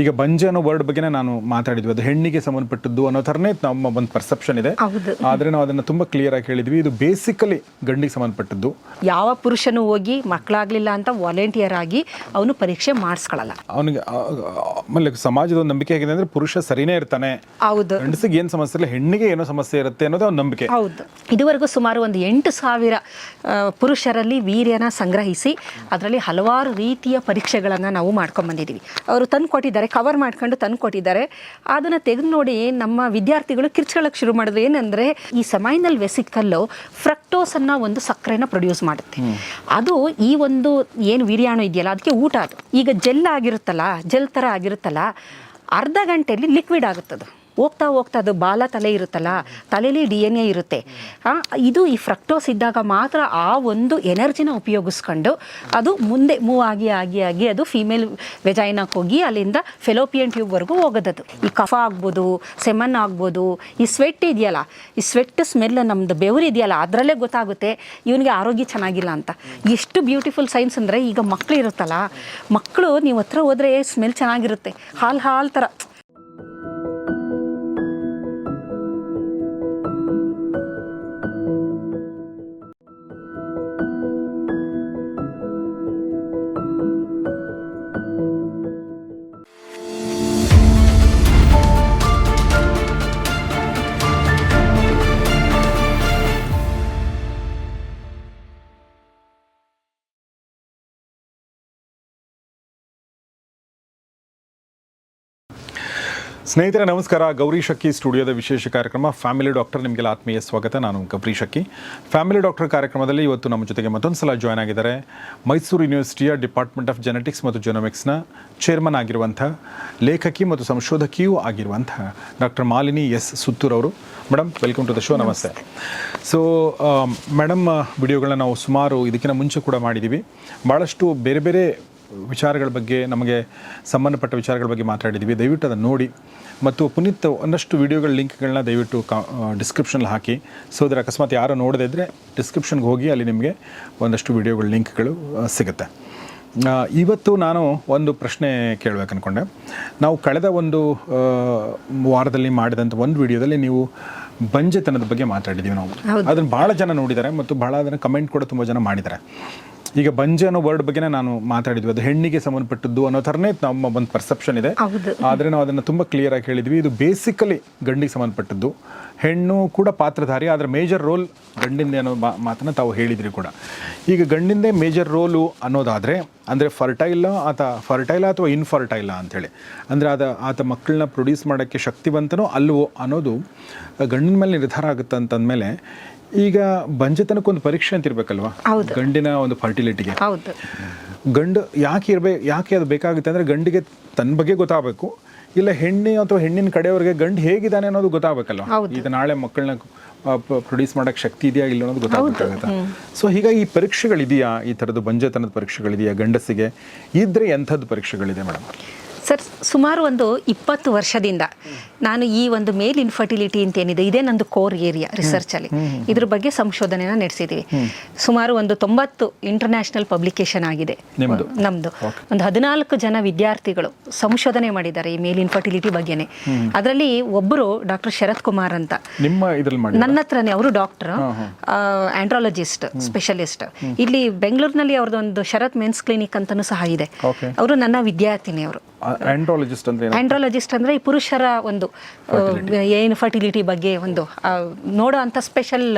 ಈಗ ಬಂಜೆ ಅನ್ನೋ ವರ್ಡ್ ಬಗ್ಗೆ ನಾನು ಮಾತಾಡಿದ್ವಿ. ಅದು ಹೆಣ್ಣಿಗೆ ಸಂಬಂಧಪಟ್ಟದ್ದು ಅನ್ನೋ ಥರನೇ ನಮ್ಮ ಒಂದು ಪರ್ಸೆಪ್ಷನ್ ಇದೆ. ಆದರೆ ನಾವು ಅದನ್ನು ತುಂಬ ಕ್ಲಿಯರ್ ಆಗಿ ಹೇಳಿದ್ವಿ. ಇದು ಬೇಸಿಕಲಿ ಗಂಡಿಗೆ ಸಂಬಂಧಪಟ್ಟದ್ದು. ಯಾವ ಪುರುಷನು ಹೋಗಿ ಮಕ್ಕಳಾಗ್ಲಿಲ್ಲ ಅಂತ ವಾಲಂಟಿಯರ್ ಆಗಿ ಅವನು ಪರೀಕ್ಷೆ ಮಾಡಿಸ್ಕೊಳ್ಳಲ್ಲ ಅವನಿಗೆ ಆಮೇಲೆ ಸಮಾಜದ ಒಂದು ನಂಬಿಕೆ ಆಗಿದೆ ಅಂದರೆ ಪುರುಷ ಸರಿನೇ ಇರ್ತಾನೆ. ಹೌದು. ಗಂಡಸಿಗೆ ಏನು ಸಮಸ್ಯೆ ಇಲ್ಲ ಹೆಣ್ಣಿಗೆ ಏನೋ ಸಮಸ್ಯೆ ಇರುತ್ತೆ ಅನ್ನೋದು ಒಂದು ನಂಬಿಕೆ. ಹೌದು. ಇದುವರೆಗೂ ಸುಮಾರು ಒಂದು ಎಂಟು ಸಾವಿರ ಪುರುಷರಲ್ಲಿ ವೀರ್ಯನ ಸಂಗ್ರಹಿಸಿ ಅದರಲ್ಲಿ ಹಲವಾರು ರೀತಿಯ ಪರೀಕ್ಷೆಗಳನ್ನು ನಾವು ಮಾಡ್ಕೊಂಡು ಬಂದಿದ್ದೀವಿ ಅವರು ತಂದು ಕೊಟ್ಟಿದ್ದಾರೆ ಕವರ್ ಮಾಡ್ಕೊಂಡು ತಂದು ಕೊಟ್ಟಿದ್ದಾರೆ. ಅದನ್ನು ತೆಗೆದು ನೋಡಿ ನಮ್ಮ ವಿದ್ಯಾರ್ಥಿಗಳು ಕಿರ್ಚ್ಕೊಳ್ಳೋಕೆ ಶುರು ಮಾಡಿದ್ರು. ಏನಂದರೆ ಈ ಸಮೈನಲ್ ವೆಸಿಕಲ್ಲು ಫ್ರಕ್ಟೋಸ್ ಅನ್ನೋ ಒಂದು ಸಕ್ಕರೆನ ಪ್ರೊಡ್ಯೂಸ್ ಮಾಡುತ್ತೆ. ಅದು ಈ ಒಂದು ಏನು ವಿರಿಯಾಣು ಇದೆಯಲ್ಲ ಅದಕ್ಕೆ ಊಟ ಅದು. ಈಗ ಜೆಲ್ ಆಗಿರುತ್ತಲ್ಲ ಜೆಲ್ ಥರ ಆಗಿರುತ್ತಲ್ಲ ಅರ್ಧ ಗಂಟೆಯಲ್ಲಿ ಲಿಕ್ವಿಡ್ ಆಗುತ್ತದು. ಹೋಗ್ತಾ ಹೋಗ್ತಾ ಅದು ಬಾಲ ತಲೆ ಇರುತ್ತಲ್ಲ ತಲೆಯಲ್ಲಿ ಡಿ ಎನ್ ಎ ಇರುತ್ತೆ ಇದು ಈ ಫ್ರಕ್ಟೋಸ್ ಇದ್ದಾಗ ಮಾತ್ರ ಆ ಒಂದು ಎನರ್ಜಿನ ಉಪಯೋಗಿಸ್ಕೊಂಡು ಅದು ಮುಂದೆ ಮೂವ್ ಆಗಿ ಆಗಿ ಆಗಿ ಅದು ಫೀಮೇಲ್ ವೆಜೈನಾಕ್ ಹೋಗಿ ಅಲ್ಲಿಂದ ಫೆಲೋಪಿಯನ್ ಟ್ಯೂಬ್ವರೆಗೂ ಹೋಗೋದದು. ಈ ಕಫ ಆಗ್ಬೋದು ಸೆಮನ್ ಆಗ್ಬೋದು, ಈ ಸ್ವೆಟ್ ಇದೆಯಲ್ಲ, ಈ ಸ್ವೆಟ್ ಸ್ಮೆಲ್ ನಮ್ಮದು ಬೆವರು ಇದೆಯಲ್ಲ, ಅದರಲ್ಲೇ ಗೊತ್ತಾಗುತ್ತೆ ಇವನಿಗೆ ಆರೋಗ್ಯ ಚೆನ್ನಾಗಿಲ್ಲ ಅಂತ. ಎಷ್ಟು ಬ್ಯೂಟಿಫುಲ್ ಸೈನ್ಸ್ ಅಂದರೆ ಈಗ ಮಕ್ಕಳು ಇರುತ್ತಲ್ಲ ಮಕ್ಕಳು ನೀವು ಹತ್ರ ಹೋದರೆ ಸ್ಮೆಲ್ ಚೆನ್ನಾಗಿರುತ್ತೆ. ಹಾಲು ಹಾಲು ಥರ ಸ್ನೇಹಿತರೆ ನಮಸ್ಕಾರ. ಗೌರಿ ಶಕ್ಕಿ ಸ್ಟುಡಿಯೋದ ವಿಶೇಷ ಕಾರ್ಯಕ್ರಮ ಫ್ಯಾಮಿಲಿ ಡಾಕ್ಟರ್ ನಿಮಗೆಲ್ಲ ಆತ್ಮೀಯ ಸ್ವಾಗತ. ನಾನು ಗೌರಿ ಶಕ್ಕಿ ಫ್ಯಾಮಿಲಿ ಡಾಕ್ಟರ್ ಕಾರ್ಯಕ್ರಮದಲ್ಲಿ ಇವತ್ತು ನಮ್ಮ ಜೊತೆಗೆ ಮತ್ತೊಂದು ಸಲ ಜಾಯ್ನ್ ಆಗಿದ್ದಾರೆ. ಮೈಸೂರು ಯೂನಿವರ್ಸಿಟಿಯ ಡಿಪಾರ್ಟ್ಮೆಂಟ್ ಆಫ್ ಜೆನೆಟಿಕ್ಸ್ ಮತ್ತು ಜೆನೋಮಿಕ್ಸ್ನ ಚೇರ್ಮನ್ ಆಗಿರುವಂಥ ಲೇಖಕಿ ಮತ್ತು ಸಂಶೋಧಕಿಯೂ ಆಗಿರುವಂಥ ಡಾಕ್ಟರ್ ಮಾಲಿನಿ ಎಸ್ ಸುತ್ತೂರ್ ಅವರು. Madam welcome to the show namaste. So madam ವಿಡಿಯೋಗಳನ್ನ ನಾವು ಸುಮಾರು ಇದಕ್ಕಿಂತ ಮುಂಚೆ ಕೂಡ ಮಾಡಿದ್ದೀವಿ ಭಾಳಷ್ಟು ಬೇರೆ ಬೇರೆ ವಿಚಾರಗಳ ಬಗ್ಗೆ ನಮಗೆ ಸಂಬಂಧಪಟ್ಟ ವಿಚಾರಗಳ ಬಗ್ಗೆ ಮಾತಾಡಿದ್ದೀವಿ ದಯವಿಟ್ಟು ಅದನ್ನು ನೋಡಿ. ಮತ್ತು ಪುನೀತ್ ಒಂದಷ್ಟು ವೀಡಿಯೋಗಳ ಲಿಂಕ್ಗಳನ್ನ ದಯವಿಟ್ಟು ಕಾ ಡಿಸ್ಕ್ರಿಪ್ಷನಲ್ಲಿ ಹಾಕಿ. ಸೊ ಅದರ ಅಕಸ್ಮಾತ್ ಯಾರು ನೋಡದೇ ಇದ್ದರೆ ಡಿಸ್ಕ್ರಿಪ್ಷನ್ಗೆ ಹೋಗಿ ಅಲ್ಲಿ ನಿಮಗೆ ಒಂದಷ್ಟು ವಿಡಿಯೋಗಳ ಲಿಂಕ್ಗಳು ಸಿಗುತ್ತೆ. ಇವತ್ತು ನಾನು ಒಂದು ಪ್ರಶ್ನೆ ಕೇಳಬೇಕು ಅಂದ್ಕೊಂಡೆ ನಾವು ಕಳೆದ ಒಂದು ವಾರದಲ್ಲಿ ಮಾಡಿದಂಥ ಒಂದು ವಿಡಿಯೋದಲ್ಲಿ ನೀವು ಬಂಜೆತನದ ಬಗ್ಗೆ ಮಾತಾಡಿದ್ದೀವಿ ನಾವು. ಅದನ್ನು ಭಾಳ ಜನ ನೋಡಿದ್ದಾರೆ ಮತ್ತು ಭಾಳ ಅದನ್ನು ಕಮೆಂಟ್ ಕೂಡ ತುಂಬ ಜನ ಮಾಡಿದ್ದಾರೆ. ಈಗ ಬಂಜೆ ಅನ್ನೋ ವರ್ಡ್ ಬಗ್ಗೆ ನಾನು ಮಾತಾಡಿದ್ವಿ. ಅದು ಹೆಣ್ಣಿಗೆ ಸಂಬಂಧಪಟ್ಟದ್ದು ಅನ್ನೋ ಥರನೇ ನಮ್ಮ ಒಂದು ಪರ್ಸೆಪ್ಷನ್ ಇದೆ. ಆದರೆ ನಾವು ಅದನ್ನು ತುಂಬ ಕ್ಲಿಯರ್ ಆಗಿ ಹೇಳಿದ್ವಿ. ಇದು ಬೇಸಿಕಲಿ ಗಂಡಿಗೆ ಸಂಬಂಧಪಟ್ಟದ್ದು. ಹೆಣ್ಣು ಕೂಡ ಪಾತ್ರಧಾರಿ ಆದರೆ ಮೇಜರ್ ರೋಲ್ ಗಂಡಿಂದೆ ಅನ್ನೋ ಮಾತನ್ನ ತಾವು ಹೇಳಿದ್ರಿ ಕೂಡ. ಈಗ ಗಂಡಿಂದೇ ಮೇಜರ್ ರೋಲು ಅನ್ನೋದಾದರೆ ಅಂದರೆ ಫರ್ಟೈಲ ಆತ ಫರ್ಟೈಲ ಅಥವಾ ಇನ್ಫರ್ಟೈಲ ಅಂಥೇಳಿ. ಅಂದರೆ ಅದ ಆತ ಮಕ್ಕಳನ್ನ ಪ್ರೊಡ್ಯೂಸ್ ಮಾಡೋಕ್ಕೆ ಶಕ್ತಿವಂತನೋ ಅಲ್ವೋ ಅನ್ನೋದು ಗಂಡಿನ ಮೇಲೆ ನಿರ್ಧಾರ ಆಗುತ್ತೆ ಅಂತಂದಮೇಲೆ ಈಗ ಬಂಜೆತನಕ್ಕೊಂದು ಪರೀಕ್ಷೆ ಅಂತ ಇರ್ಬೇಕಲ್ವಾ. ಗಂಡಿನ ಒಂದು ಫರ್ಟಿಲಿಟಿಗೆ ಹೌದು. ಗಂಡು ಯಾಕೆ ಇರಬೇಕು ಯಾಕೆ ಅದು ಬೇಕಾಗುತ್ತೆ ಅಂದರೆ ಗಂಡಿಗೆ ತನ್ನ ಬಗ್ಗೆ ಗೊತ್ತಾಗಬೇಕು. ಇಲ್ಲ ಹೆಣ್ಣಿ ಅಥವಾ ಹೆಣ್ಣಿನ ಕಡೆಯವರಿಗೆ ಗಂಡು ಹೇಗಿದ್ದಾನೆ ಅನ್ನೋದು ಗೊತ್ತಾಗಬೇಕಲ್ವಾ? ಈಗ ನಾಳೆ ಮಕ್ಕಳನ್ನ ಪ್ರೊಡ್ಯೂಸ್ ಮಾಡೋಕ್ಕೆ ಶಕ್ತಿ ಇದೆಯಾ ಇಲ್ಲ ಅನ್ನೋದು ಗೊತ್ತಾಗಬೇಕಾಗತ್ತೆ ಸೊ ಹೀಗಾಗಿ ಈ ಪರೀಕ್ಷೆಗಳಿದೆಯಾ? ಈ ಥರದ್ದು ಬಂಜೆತನದ ಪರೀಕ್ಷೆಗಳಿದೆಯಾ ಗಂಡಸಿಗೆ ಇದ್ರೆ ಎಂಥದ್ದು ಪರೀಕ್ಷೆಗಳಿದೆ ಮೇಡಮ್? ಸರ್ ಸುಮಾರು ಒಂದು ಇಪ್ಪತ್ತು ವರ್ಷದಿಂದ ನಾನು ಈ ಒಂದು ಮೇಲ್ ಇನ್ಫರ್ಟಿಲಿಟಿ ಅಂತ ಏನಿದೆ ಇದೇ ನಂದು ಕೋರ್ ಏರಿಯಾ ರಿಸರ್ಚ್ ಅಲ್ಲಿ. ಇದ್ರ ಬಗ್ಗೆ ಸಂಶೋಧನೆನ ನಡೆಸಿದೀವಿ. ಸುಮಾರು ಒಂದು ತೊಂಬತ್ತು ಇಂಟರ್ನ್ಯಾಷನಲ್ ಪಬ್ಲಿಕೇಶನ್ ಆಗಿದೆ. ನಮ್ದು? ನಮ್ಮದು ಒಂದು ಹದಿನಾಲ್ಕು ಜನ ವಿದ್ಯಾರ್ಥಿಗಳು ಸಂಶೋಧನೆ ಮಾಡಿದ್ದಾರೆ ಈ ಮೇಲ್ ಇನ್ಫರ್ಟಿಲಿಟಿ ಬಗ್ಗೆನೇ. ಅದರಲ್ಲಿ ಒಬ್ಬರು ಡಾಕ್ಟರ್ ಶರತ್ ಕುಮಾರ್ ಅಂತ. ನಿಮ್ಮ ನನ್ನ ಹತ್ರನೇ ಅವರು ಡಾಕ್ಟರ್ ಆಂಡ್ರಾಲಜಿಸ್ಟ್ ಸ್ಪೆಷಲಿಸ್ಟ್ ಇಲ್ಲಿ ಬೆಂಗಳೂರಿನಲ್ಲಿ ಅವ್ರದ್ದು ಒಂದು ಶರತ್ ಮೆನ್ಸ್ ಕ್ಲಿನಿಕ್ ಅಂತಲೂ ಸಹ ಇದೆ. ಅವರು ನನ್ನ ವಿದ್ಯಾರ್ಥಿನಿ ಅವರು ಆಂಡ್ರಾಲಜಿಸ್ಟ್ ಅಂದ್ರೆ? ಆಂಡ್ರಾಲಜಿಸ್ಟ್ ಅಂದ್ರೆ ಈ ಪುರುಷರ ಒಂದು ಏನು ಫರ್ಟಿಲಿಟಿ ಬಗ್ಗೆ ಒಂದು ನೋಡೋ ಅಂತ ಸ್ಪೆಷಲ್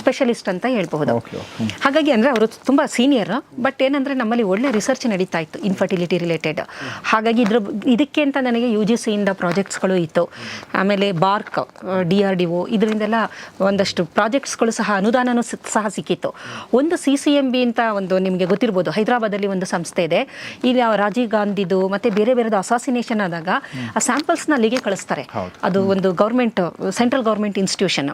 ಸ್ಪೆಷಲಿಸ್ಟ್ ಅಂತ ಹೇಳ್ಬಹುದು. ಹಾಗಾಗಿ ಅಂದ್ರೆ ಅವರು ತುಂಬಾ ಸೀನಿಯರ್ ಬಟ್ ಏನಂದ್ರೆ ನಮ್ಮಲ್ಲಿ ಒಳ್ಳೆ ರಿಸರ್ಚ್ ನಡೀತಾ ಇತ್ತು ಇನ್ಫರ್ಟಿಲಿಟಿ ರಿಲೇಟೆಡ್ ಹಾಗಾಗಿ ಇದ್ರ ಇದಕ್ಕೆ ಅಂತ ನನಗೆ ಯು ಜಿ ಪ್ರಾಜೆಕ್ಟ್ಸ್ ಪ್ರಾಜೆಕ್ಟ್ಸ್ಗಳು ಇತ್ತು. ಆಮೇಲೆ BARC D R D O ಇದರಿಂದೆಲ್ಲ ಒಂದಷ್ಟು ಪ್ರಾಜೆಕ್ಟ್ಸ್ಗಳು ಸಹ ಅನುದಾನನೂ ಸಹ ಸಿಕ್ಕಿತ್ತು. ಒಂದು ಸಿ ಸಿ ಎಂ ಬಿ ಅಂತ ಒಂದು ನಿಮಗೆ ಗೊತ್ತಿರ್ಬೋದು ಹೈದರಾಬಾದಲ್ಲಿ ಒಂದು ಸಂಸ್ಥೆ ಇದೆ. ಇಲ್ಲಿ ರಾಜೀವ್ ಗಾಂಧಿದು ಮತ್ತು ಬೇರೆ ಬೇರೆದು ಅಸಾಸಿನೇಷನ್ ಆದಾಗ ಆ ಸ್ಯಾಂಪಲ್ಸ್ನ ಅಲ್ಲಿಗೆ ಕಳಿಸ್ತಾರೆ. ಅದು ಒಂದು ಗೌರ್ಮೆಂಟ್ ಸೆಂಟ್ರಲ್ ಗೌರ್ಮೆಂಟ್ ಇನ್ಸ್ಟಿಟ್ಯೂಷನ್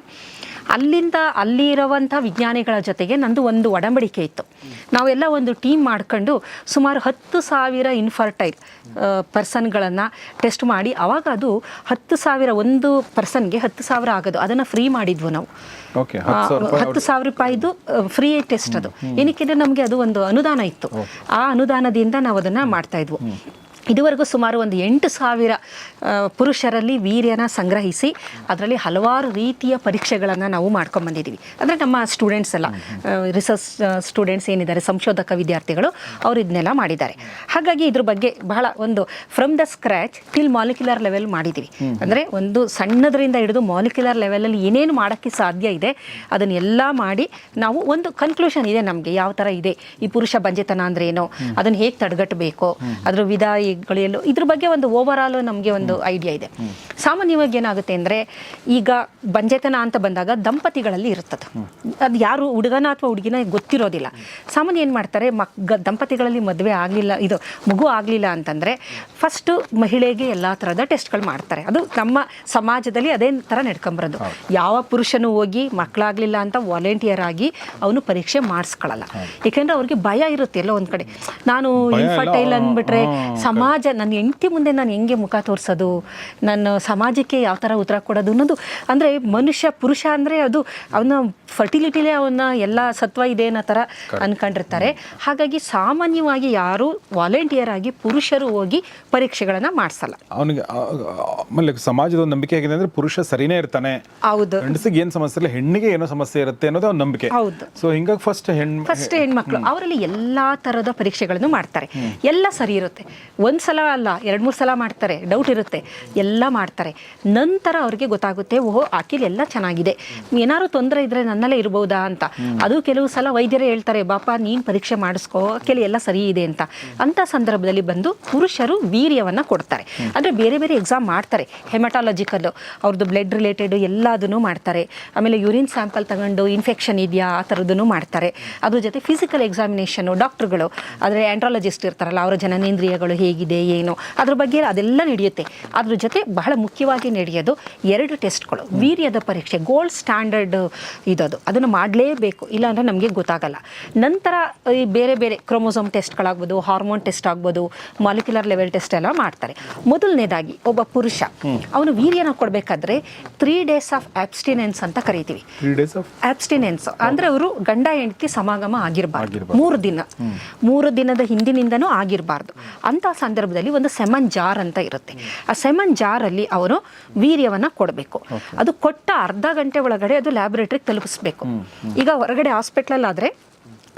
ಅಲ್ಲಿಂದ ಅಲ್ಲಿ ಇರುವಂಥ ವಿಜ್ಞಾನಿಗಳ ಜೊತೆಗೆ ನಂದು ಒಂದು ಒಡಂಬಡಿಕೆ ಇತ್ತು. ನಾವೆಲ್ಲ ಒಂದು ಟೀಮ್ ಮಾಡ್ಕೊಂಡು ಸುಮಾರು ಹತ್ತು ಸಾವಿರ ಇನ್ಫರ್ಟೈಲ್ ಪರ್ಸನ್ಗಳನ್ನು ಟೆಸ್ಟ್ ಮಾಡಿ ಅವಾಗ ಅದು ಹತ್ತು ಸಾವಿರ ಒಂದು ಪರ್ಸನ್ಗೆ ಹತ್ತು ಸಾವಿರ ಆಗೋದು. ಅದನ್ನು ಫ್ರೀ ಮಾಡಿದ್ವು ನಾವು. ಹತ್ತು ಸಾವಿರ ರೂಪಾಯಿದು ಫ್ರೀ ಟೆಸ್ಟ್ ಅದು. ಏನಕ್ಕೆ ನಮಗೆ ಅದು ಒಂದು ಅನುದಾನ ಇತ್ತು. ಆ ಅನುದಾನದಿಂದ ನಾವು ಅದನ್ನು ಮಾಡ್ತಾ ಇದ್ವು. ಇದುವರೆಗೂ ಸುಮಾರು ಒಂದು ಎಂಟು ಸಾವಿರ ಪುರುಷರಲ್ಲಿ ವೀರ್ಯನ ಸಂಗ್ರಹಿಸಿ ಅದರಲ್ಲಿ ಹಲವಾರು ರೀತಿಯ ಪರೀಕ್ಷೆಗಳನ್ನು ನಾವು ಮಾಡ್ಕೊಂಬಂದಿದ್ದೀವಿ ಅಂದರೆ ನಮ್ಮ ಸ್ಟೂಡೆಂಟ್ಸ್ ಎಲ್ಲ ರಿಸರ್ಚ್ ಸ್ಟೂಡೆಂಟ್ಸ್ ಏನಿದ್ದಾರೆ, ಸಂಶೋಧಕ ವಿದ್ಯಾರ್ಥಿಗಳು, ಅವರು ಇದನ್ನೆಲ್ಲ ಮಾಡಿದ್ದಾರೆ. ಹಾಗಾಗಿ ಇದ್ರ ಬಗ್ಗೆ ಬಹಳ ಒಂದು from the scratch till molecular level ಮಾಡಿದ್ದೀವಿ ಅಂದರೆ ಒಂದು ಸಣ್ಣದರಿಂದ ಹಿಡಿದು ಮಾಲಿಕ್ಯುಲರ್ ಲೆವೆಲಲ್ಲಿ ಏನೇನು ಮಾಡೋಕ್ಕೆ ಸಾಧ್ಯ ಇದೆ, ಅದನ್ನೆಲ್ಲ ಮಾಡಿ ನಾವು ಒಂದು ಕನ್ಕ್ಲೂಷನ್ ಇದೆ ನಮಗೆ, ಯಾವ ಥರ ಇದೆ, ಈ ಪುರುಷ ಬಂಜೆತನ ಅಂದ್ರೆ ಏನು, ಅದನ್ನು ಹೇಗೆ ತಡೆಗಟ್ಟಬೇಕು, ಅದರ ವಿಧಾಯಿಗಳು ಎಲ್ಲೋ ಇದ್ರ ಬಗ್ಗೆ ಒಂದು ಓವರ್ ಆಲ್ ನಮಗೆ ಒಂದು ಐಡಿಯಾ ಇದೆ. ಸಾಮಾನ್ಯವಾಗಿ ಏನಾಗುತ್ತೆ ಅಂದರೆ ಈಗ ಬಂಜೆತನ ಅಂತ ಬಂದಾಗ ದಂಪತಿಗಳಲ್ಲಿ ಇರುತ್ತದೆ ಅದು ಯಾರು ಹುಡುಗನ ಅಥವಾ ಹುಡುಗಿನ ಗೊತ್ತಿರೋದಿಲ್ಲ. ಸಾಮಾನ್ಯ ಏನು ಮಾಡ್ತಾರೆ ಮಕ್ ದಂಪತಿಗಳಲ್ಲಿ ಮದುವೆ ಆಗಲಿಲ್ಲ ಇದು ಮಗು ಆಗಲಿಲ್ಲ ಅಂತಂದರೆ ಫಸ್ಟು ಮಹಿಳೆಗೆ ಎಲ್ಲ ಥರದ ಟೆಸ್ಟ್ಗಳು ಮಾಡ್ತಾರೆ. ಅದು ನಮ್ಮ ಸಮಾಜದಲ್ಲಿ ಅದೇ ಥರ ನಡ್ಕೊಂಬರೋದು ಯಾವ ಪುರುಷನು ಹೋಗಿ ಮಕ್ಕಳಾಗಲಿಲ್ಲ ಅಂತ ವಾಲಂಟಿಯರ್ ಆಗಿ ಅವನು ಪರೀಕ್ಷೆ ಮಾಡಿಸ್ಕೊಳ್ಳಲ್ಲ ಏಕೆಂದರೆ ಅವ್ರಿಗೆ ಭಯ ಇರುತ್ತೆ ಎಲ್ಲ ಒಂದು ಕಡೆ. ನಾನು ಇನ್ಫರ್ಟೈಲ್ ಅಂದ್ಬಿಟ್ರೆ ಹಾ, ಸಮಾಜ ನನ್ನ ಹೆಂಡತಿ ಮುಂದೆ ನಾನು ಹೆಂಗೆ ಮುಖ ತೋರಿಸೋದು ನನ್ನ ಸಮಾಜಕ್ಕೆ ಯಾವ ಥರ ಉತ್ತರ ಕೊಡೋದು ಅನ್ನೋದು ಅಂದರೆ ಮನುಷ್ಯ ಪುರುಷ ಅಂದರೆ ಅದು ಅವನ ಫರ್ಟಿಲಿಟಿಲೇ ಅವನ ಎಲ್ಲ ಸತ್ವ ಇದೆ ಅನ್ನೋ ಥರ ಅನ್ಕೊಂಡಿರ್ತಾರೆ. ಹಾಗಾಗಿ ಸಾಮಾನ್ಯವಾಗಿ ಯಾರು ವಾಲಂಟಿಯರ್ ಆಗಿ ಪುರುಷರು ಹೋಗಿ ಪರೀಕ್ಷೆಗಳನ್ನು ಮಾಡಿಸಲ್ಲ. ಅವನಿಗೆ ಆಮೇಲೆ ಸಮಾಜದ ಒಂದು ನಂಬಿಕೆ ಆಗಿದೆ ಅಂದರೆ ಪುರುಷ ಸರಿನೇ ಇರ್ತಾನೆ. ಹೌದು. ಗಂಡಸಿಗೆ ಏನು ಸಮಸ್ಯೆ ಇಲ್ಲ ಹೆಣ್ಣಿಗೆ ಏನೋ ಸಮಸ್ಯೆ ಇರುತ್ತೆ ಅನ್ನೋದು ಅವ್ನ ನಂಬಿಕೆ. ಹೌದು. ಸೊ ಹಿಂಗಾಗಿ ಫಸ್ಟ್ ಹೆಣ್ಣು ಫಸ್ಟ್ ಹೆಣ್ಮಕ್ಳು ಅವರಲ್ಲಿ ಎಲ್ಲ ಥರದ ಪರೀಕ್ಷೆಗಳನ್ನು ಮಾಡ್ತಾರೆ. ಎಲ್ಲ ಸರಿ ಇರುತ್ತೆ. ಒಂದ್ ಸಲ ಅಲ್ಲ, ಎರಡು ಮೂರು ಸಲ ಮಾಡ್ತಾರೆ ಡೌಟ್ ಇರುತ್ತೆ. ಎಲ್ಲ ಮಾಡ್ತಾರೆ. ನಂತರ ಅವ್ರಿಗೆ ಗೊತ್ತಾಗುತ್ತೆ, ಓಹ್ ಆಕಿಲ್ ಎಲ್ಲ ಚೆನ್ನಾಗಿದೆ. ಏನಾದ್ರು ತೊಂದರೆ ಇದ್ರೆ ನನ್ನಲ್ಲೇ ಇರ್ಬೋದಾ ಅಂತ. ಅದು ಕೆಲವು ಸಲ ವೈದ್ಯರೇ ಹೇಳ್ತಾರೆ, ಬಾಪ, ನೀನು ಪರೀಕ್ಷೆ ಮಾಡಿಸ್ಕೋ ಕೆಲವು ಎಲ್ಲ ಸರಿ ಇದೆ ಅಂತ. ಅಂತ ಸಂದರ್ಭದಲ್ಲಿ ಬಂದು ಪುರುಷರು ವೀರ್ಯವನ್ನ ಕೊಡ್ತಾರೆ. ಅಂದ್ರೆ ಬೇರೆ ಬೇರೆ ಎಕ್ಸಾಮ್ ಮಾಡ್ತಾರೆ. ಹೆಮಟಾಲಜಿಕಲ್ ಅವ್ರದ್ದು ಬ್ಲಡ್ ರಿಲೇಟೆಡ್ ಎಲ್ಲದನ್ನು ಮಾಡ್ತಾರೆ. ಆಮೇಲೆ ಯೂರಿನ್ ಸ್ಯಾಂಪಲ್ ತಗೊಂಡು ಇನ್ಫೆಕ್ಷನ್ ಇದೆಯಾ, ಆ ಥರದ್ದನ್ನು ಮಾಡ್ತಾರೆ. ಅದ್ರ ಜೊತೆ ಫಿಸಿಕಲ್ ಎಕ್ಸಾಮಿನೇಷನು ಡಾಕ್ಟ್ರುಗಳು ಆದರೆ ಆಂಡ್ರಾಲಜಿಸ್ಟ್ ಇರ್ತಾರಲ್ಲ, ಅವರ ಜನನೇಂದ್ರಿಯಗಳು ಹೇಗಿದೆ ಏನು? ಅದ್ರ ಬಗ್ಗೆ ಅದೆಲ್ಲ ನಡೆಯುತ್ತೆ. ಅದ್ರ ಜೊತೆ ಬಹಳ ಮುಖ್ಯವಾಗಿ ನಡೆಯೋದು ಎರಡು ಟೆಸ್ಟ್ಗಳು. ವೀರ್ಯದ ಪರೀಕ್ಷೆ ಗೋಲ್ಡ್ ಸ್ಟ್ಯಾಂಡರ್ಡ್ ಇದದು ಅದನ್ನು ಮಾಡಲೇಬೇಕು. ಇಲ್ಲಾಂದರೆ ನಮಗೆ ಗೊತ್ತಾಗಲ್ಲ. ನಂತರ ಈ ಬೇರೆ ಬೇರೆ ಕ್ರೋಮೋಸೋಮ್ ಟೆಸ್ಟ್ಗಳಾಗ್ಬೋದು ಹಾರ್ಮೋನ್ ಟೆಸ್ಟ್ ಆಗ್ಬೋದು ಮಾಲಿಕ್ಯುಲರ್ ಲೆವೆಲ್ ಟೆಸ್ಟ್ ಎಲ್ಲ ಮಾಡ್ತಾರೆ. ಮೊದಲನೇದಾಗಿ ಒಬ್ಬ ಪುರುಷ. ಅವನು ವೀರ್ಯನ ಕೊಡಬೇಕಾದ್ರೆ ತ್ರೀ ಡೇಸ್ ಆಫ್ ಆಬ್ಸ್ಟಿನೆನ್ಸ್ ಅಂತ ಕರಿತೀವಿ. ಆಬ್ಸ್ಟಿನೆನ್ಸ್ ಅಂದ್ರೆ ಅವರು ಗಂಡ ಹೆಂಡತಿ ಸಮಾಗಮ ಆಗಿರಬಾರ್ದು. ಆಗಿರ್ಬಾರ್ದು. ಮೂರು ದಿನ. ಮೂರು ದಿನದ ಹಿಂದಿನಿಂದನೂ ಆಗಿರಬಾರ್ದು. ಅಂತ ಸಂದರ್ಭದಲ್ಲಿ ಒಂದು ಸೆಮನ್ ಜಾರ್ ಅಂತ ಇರುತ್ತೆ. ಆ ಸೆಮನ್ ಜಾರಲ್ಲಿ ಅವರು ವೀರ್ಯವನ್ನ ಕೊಡಬೇಕು. ಅದು ಕೊಟ್ಟ ಅರ್ಧ ಗಂಟೆ ಒಳಗಡೆ ಅದು ಲ್ಯಾಬೊರೇಟರಿಗೆ ತಲುಪಿಸ್ಬೇಕು. ಈಗ ಹೊರಗಡೆ ಹಾಸ್ಪಿಟ್ಲಲ್ಲಿ ಆದರೆ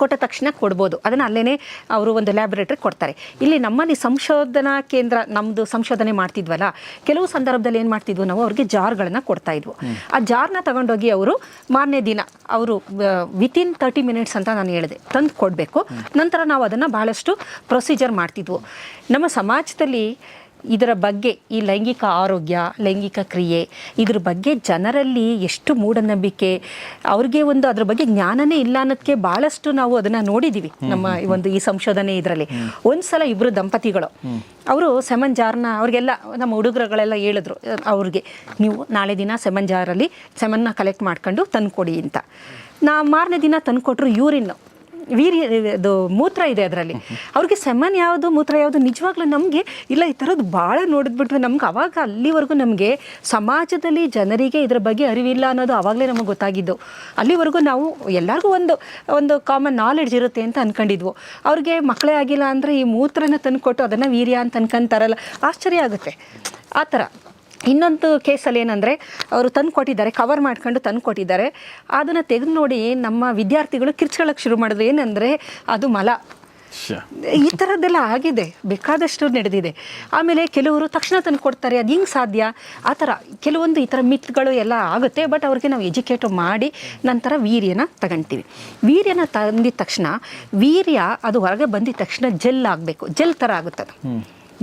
ಕೊಟ್ಟ ತಕ್ಷಣ ಕೊಡ್ಬೋದು. ಅದನ್ನು ಅಲ್ಲೇ ಅವರು ಒಂದು ಲ್ಯಾಬೊರೇಟರಿ ಕೊಡ್ತಾರೆ. ಇಲ್ಲಿ ನಮ್ಮಲ್ಲಿ ಸಂಶೋಧನಾ ಕೇಂದ್ರ ನಮ್ಮದು ಸಂಶೋಧನೆ ಮಾಡ್ತಿದ್ವಲ್ಲ, ಕೆಲವು ಸಂದರ್ಭದಲ್ಲಿ ಏನು ಮಾಡ್ತಿದ್ವು ನಾವು, ಅವ್ರಿಗೆ ಜಾರ್ಗಳನ್ನು ಕೊಡ್ತಾ ಇದ್ವು. ಆ ಜಾರ್ನ ತಗೊಂಡೋಗಿ ಅವರು ಮಾರನೇ ದಿನ ಅವರು ವಿತಿನ್ ತರ್ಟಿ ಮಿನಿಟ್ಸ್ ಅಂತ ನಾನು ಹೇಳಿದೆ, ತಂದು ಕೊಡಬೇಕು. ನಂತರ ನಾವು ಅದನ್ನು ಬಹಳಷ್ಟು ಪ್ರೊಸೀಜರ್ ಮಾಡ್ತಿದ್ವು. ನಮ್ಮ ಸಮಾಜದಲ್ಲಿ ಇದರ ಬಗ್ಗೆ ಈ ಲೈಂಗಿಕ ಆರೋಗ್ಯ ಲೈಂಗಿಕ ಕ್ರಿಯೆ ಇದ್ರ ಬಗ್ಗೆ ಜನರಲ್ಲಿ ಎಷ್ಟು ಮೂಢನಂಬಿಕೆ ಅವ್ರಿಗೆ ಒಂದು ಅದ್ರ ಬಗ್ಗೆ ಜ್ಞಾನನೇ ಇಲ್ಲ ಅನ್ನೋದಕ್ಕೆ ಬಹಳಷ್ಟು ನಾವು ಅದನ್ನ ನೋಡಿದೀವಿ ನಮ್ಮ ಈ ಒಂದು ಈ ಸಂಶೋಧನೆ ಇದರಲ್ಲಿ. ಒಂದ್ಸಲ ಇಬ್ರು ದಂಪತಿಗಳು ಅವರು ಸೆಮನ್ ಜಾರ್ನ ಅವ್ರಿಗೆಲ್ಲ ನಮ್ಮ ಹುಡುಗರುಗಳೆಲ್ಲ ಹೇಳಿದ್ರು ಅವ್ರಿಗೆ ನೀವು ನಾಳೆ ದಿನ ಸೆಮನ್ ಜಾರಲ್ಲಿ ಸೆಮನ್ನ ಕಲೆಕ್ಟ್ ಮಾಡ್ಕೊಂಡು ತಂದ್ಕೊಡಿ ಅಂತ. ನಾ ಮಾರನೇ ದಿನ ತಂದ್ಕೊಟ್ರು ಯೂರಿನ್. ವೀರ್ಯ, ಇದು ಮೂತ್ರ ಇದೆ ಅದರಲ್ಲಿ. ಅವ್ರಿಗೆ ಸೆಮನ್ ಯಾವುದು, ಮೂತ್ರ ಯಾವುದು ನಿಜವಾಗ್ಲೂ ನಮಗೆ ಇಲ್ಲ, ಈ ಥರದ್ದು ಭಾಳ ನೋಡಿದ್ಬಿಟ್ವಿ ನಮ್ಗೆ ಅವಾಗ ಅಲ್ಲಿವರೆಗೂ ನಮಗೆ ಸಮಾಜದಲ್ಲಿ ಜನರಿಗೆ ಇದ್ರ ಬಗ್ಗೆ ಅರಿವಿಲ್ಲ ಅನ್ನೋದು ಆವಾಗಲೇ ನಮಗೆ ಗೊತ್ತಾಗಿದ್ದು. ಅಲ್ಲಿವರೆಗೂ ನಾವು ಎಲ್ಲರಿಗೂ ಒಂದು ಒಂದು ಕಾಮನ್ ನಾಲೆಡ್ಜ್ ಇರುತ್ತೆ ಅಂತ ಅಂದ್ಕೊಂಡಿದ್ವು ಅವ್ರಿಗೆ ಮಕ್ಕಳೇ ಆಗಿಲ್ಲ ಅಂದರೆ ಈ ಮೂತ್ರನ ತಂದುಕೊಟ್ಟು ಅದನ್ನು ವೀರ್ಯ ಅಂತ ಅನ್ಕೊಂತಾರಲ್ಲ, ಆಶ್ಚರ್ಯ ಆಗುತ್ತೆ. ಆ ಥರ ಇನ್ನೊಂದು ಕೇಸಲ್ಲಿ ಏನಂದರೆ ಅವರು ತಂದು ಕೊಟ್ಟಿದ್ದಾರೆ ಕವರ್ ಮಾಡ್ಕೊಂಡು ತಂದು ಕೊಟ್ಟಿದ್ದಾರೆ. ಅದನ್ನು ತೆಗೆದು ನೋಡಿ ನಮ್ಮ ವಿದ್ಯಾರ್ಥಿಗಳು ಕಿರ್ಚ್ಕೊಳ್ಳೋಕೆ ಶುರು ಮಾಡಿದ್ರು. ಏನಂದರೆ ಅದು ಮಲ. ಈ ಥರದ್ದೆಲ್ಲ ಆಗಿದೆ. ಬೇಕಾದಷ್ಟು ನಡೆದಿದೆ. ಆಮೇಲೆ ಕೆಲವರು ತಕ್ಷಣ ತಂದು ಕೊಡ್ತಾರೆ ಅದು ಹಿಂಗೆ ಸಾಧ್ಯ? ಆ ಥರ. ಕೆಲವೊಂದು ಈ ಥರ ಮಿತ್ಗಳು ಎಲ್ಲ ಆಗುತ್ತೆ ಬಟ್ ಅವ್ರಿಗೆ ನಾವು ಎಜುಕೇಟ್ ಮಾಡಿ ನಂತರ ವೀರ್ಯನ ತಗೊಳ್ತೀವಿ ವೀರ್ಯನ ತಂದಿದ ತಕ್ಷಣ ವೀರ್ಯ ಅದು ಹೊರಗೆ ಬಂದಿದ ತಕ್ಷಣ ಜೆಲ್ ಆಗಬೇಕು. ಜೆಲ್ ಥರ ಆಗುತ್ತದೆ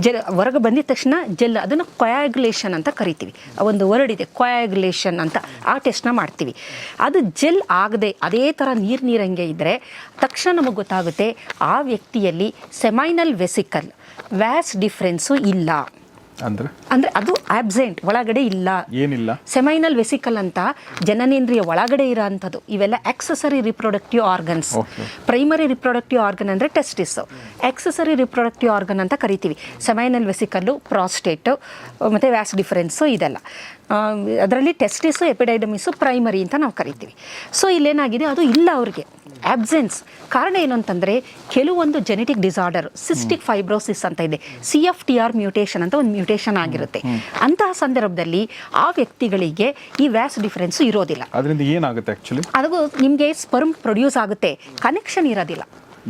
ಜೆಲ್ ಹೊರಗೆ ಬಂದಿದ ತಕ್ಷಣ ಜೆಲ್, ಅದನ್ನು ಕೊಯಾಗ್ಯುಲೇಷನ್ ಅಂತ ಕರಿತೀವಿ. ಆ ಒಂದು ವರ್ಡ್ ಇದೆ ಕೊಯಾಗ್ಯುಲೇಷನ್ ಅಂತ. ಆ ಟೆಸ್ಟ್ನ ಮಾಡ್ತೀವಿ. ಅದು ಜೆಲ್ ಆಗದೆ, ಅದೇ ಥರ ನೀರು ನೀರಂಗೆ ಇದ್ದರೆ ತಕ್ಷಣ ನಮಗೆ ಗೊತ್ತಾಗುತ್ತೆ ಆ ವ್ಯಕ್ತಿಯಲ್ಲಿ ಸೆಮೈನಲ್ ವೆಸಿಕಲ್ ವ್ಯಾಸ್ ಡಿಫ್ರೆನ್ಸು ಇಲ್ಲ. ಅಂದ್ರೆ? ಅಂದರೆ ಅದು ಆಬ್ಸೆಂಟ್ ಒಳಗಡೆ ಇಲ್ಲ. ಏನಿಲ್ಲ? ಸೆಮೈನಲ್ ವೆಸಿಕಲ್ ಅಂತ ಜನನೇಂದ್ರಿಯ ಒಳಗಡೆ ಇರೋ ಅಂಥದ್ದು ಇವೆಲ್ಲ accessory reproductive organs primary reproductive organ ಅಂದರೆ ಟೆಸ್ಟಿಸ್ ಆಕ್ಸೆಸರಿ ರಿಪ್ರೊಡಕ್ಟಿವ್ ಆರ್ಗನ್ ಅಂತ ಕರಿತೀವಿ. ಸೆಮೈನಲ್ ವೆಸಿಕಲ್ಲು ಪ್ರಾಸ್ಟೇಟು ಮತ್ತು ವ್ಯಾಸ್ ಡಿಫರೆನ್ಸು ಇದೆಲ್ಲ. ಅದರಲ್ಲಿ ಟೆಸ್ಟಿಸು ಎಪಿಡೈಡಮಿಸು ಪ್ರೈಮರಿ ಅಂತ ನಾವು ಕರಿತೀವಿ. ಸೊ ಇಲ್ಲೇನಾಗಿದೆ? ಅದು ಇಲ್ಲ ಅವ್ರಿಗೆ. ಆಬ್ಸೆನ್ಸ್ ಕಾರಣ ಏನು ಅಂತಂದರೆ ಕೆಲವೊಂದು ಜೆನೆಟಿಕ್ ಡಿಸಾರ್ಡರ್ ಸಿಸ್ಟಿಕ್ ಫೈಬ್ರೋಸಿಸ್ ಅಂತ ಇದೆ. C F T R mutation ಅಂತ ಒಂದು ಮ್ಯೂಟೇಷನ್ ಆಗಿರುತ್ತೆ. ಅಂತಹ ಸಂದರ್ಭದಲ್ಲಿ ಆ ವ್ಯಕ್ತಿಗಳಿಗೆ ಈ ವ್ಯಾಸ್ ಡಿಫರೆನ್ಸ್ ಇರೋದಿಲ್ಲ. ಅದರಿಂದ ಏನಾಗುತ್ತೆ ಆ್ಯಕ್ಚುಲಿ ಅದು ನಿಮಗೆ ಸ್ಪರ್ಮ್ ಪ್ರೊಡ್ಯೂಸ್ ಆಗುತ್ತೆ. ಕನೆಕ್ಷನ್ ಇರೋದಿಲ್ಲ.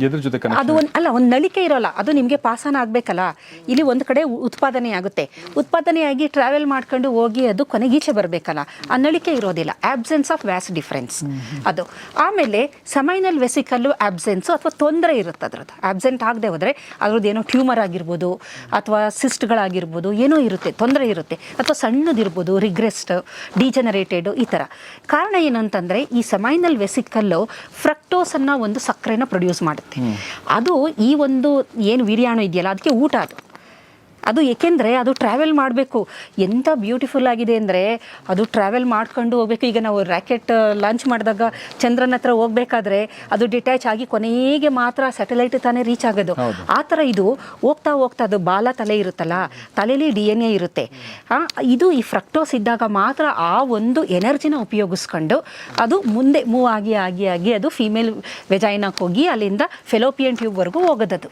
ಎದ್ರ ಜೊತೆ ಅದು ಒಂದು ಅಲ್ಲ ಒಂದು ನಳಿಕೆ ಇರೋಲ್ಲ. ಅದು ನಿಮಗೆ ಪಾಸಾನ ಆಗಬೇಕಲ್ಲ. ಇಲ್ಲಿ ಒಂದು ಕಡೆ ಉತ್ಪಾದನೆ ಆಗುತ್ತೆ. ಉತ್ಪಾದನೆಯಾಗಿ ಟ್ರಾವೆಲ್ ಮಾಡ್ಕೊಂಡು ಹೋಗಿ ಅದು ಕೊನೆಗೀಚೆ ಬರಬೇಕಲ್ಲ. ಆ ನಳಿಕೆ ಇರೋದಿಲ್ಲ. ಆಬ್ಸೆನ್ಸ್ ಆಫ್ ವ್ಯಾಸ್ ಡಿಫ್ರೆನ್ಸ್ ಅದು. ಆಮೇಲೆ ಸಮೈನಲ್ ವೆಸಿಕಲ್ಲು ಆಬ್ಸೆನ್ಸು ಅಥವಾ ತೊಂದರೆ ಇರುತ್ತೆ ಅದ್ರದ್ದು. ಆಬ್ಸೆಂಟ್ ಆಗದೆ ಹೋದರೆ ಅದ್ರದ್ದು ಏನೋ ಟ್ಯೂಮರ್ ಆಗಿರ್ಬೋದು ಅಥವಾ ಸಿಸ್ಟ್ಗಳಾಗಿರ್ಬೋದು ಏನೋ ಇರುತ್ತೆ. ತೊಂದರೆ ಇರುತ್ತೆ. ಅಥವಾ ಸಣ್ಣದಿರ್ಬೋದು ರಿಗ್ರೆಸ್ಟ್ ಡಿಜನರೇಟೆಡ್ ಈ ಥರ ಕಾರಣ ಏನಂತಂದರೆ ಈ ಸಮೈನಲ್ ವೆಸಿಕಲ್ಲು ಫ್ರಕ್ಟೋಸನ್ನು ಒಂದು ಸಕ್ಕರೆನ ಪ್ರೊಡ್ಯೂಸ್ ಮಾಡುತ್ತೆ. ಅದು ಈ ಒಂದು ಏನು ವೀರ್ಯಾಣು ಇದೆಯಲ್ಲ ಅದಕ್ಕೆ ಊಟ ಅದು. ಅದು ಏಕೆಂದರೆ ಅದು ಟ್ರಾವೆಲ್ ಮಾಡಬೇಕು. ಎಂಥ ಬ್ಯೂಟಿಫುಲ್ ಆಗಿದೆ ಅಂದರೆ ಅದು ಟ್ರಾವೆಲ್ ಮಾಡ್ಕೊಂಡು ಹೋಗ್ಬೇಕು. ಈಗ ನಾವು ರ್ಯಾಕೆಟ್ ಲಾಂಚ್ ಮಾಡಿದಾಗ ಚಂದ್ರನ ಹತ್ರ ಹೋಗ್ಬೇಕಾದ್ರೆ ಅದು ಡಿಟ್ಯಾಚ್ ಆಗಿ ಕೊನೆಗೆ ಮಾತ್ರ ಸ್ಯಾಟಲೈಟ್ ತಾನೇ ರೀಚ್ ಆಗೋದು. ಆ ಥರ ಇದು ಹೋಗ್ತಾ ಹೋಗ್ತಾ ಅದು ಬಾಲ ತಲೆ ಇರುತ್ತಲ್ಲ ತಲೆಯಲ್ಲಿ ಡಿ ಎನ್ ಎ ಇರುತ್ತೆ. ಇದು ಈ ಫ್ರಕ್ಟೋಸ್ ಇದ್ದಾಗ ಮಾತ್ರ ಆ ಒಂದು ಎನರ್ಜಿನ ಉಪಯೋಗಿಸ್ಕೊಂಡು ಅದು ಮುಂದೆ ಮೂವ್ ಆಗಿ ಆಗಿ ಆಗಿ ಅದು ಫೀಮೇಲ್ ವೆಜೈನಕ್ಕೆ ಹೋಗಿ ಅಲ್ಲಿಂದ ಫೆಲೋಪಿಯನ್ ಟ್ಯೂಬ್ವರೆಗೂ ಹೋಗೋದದು.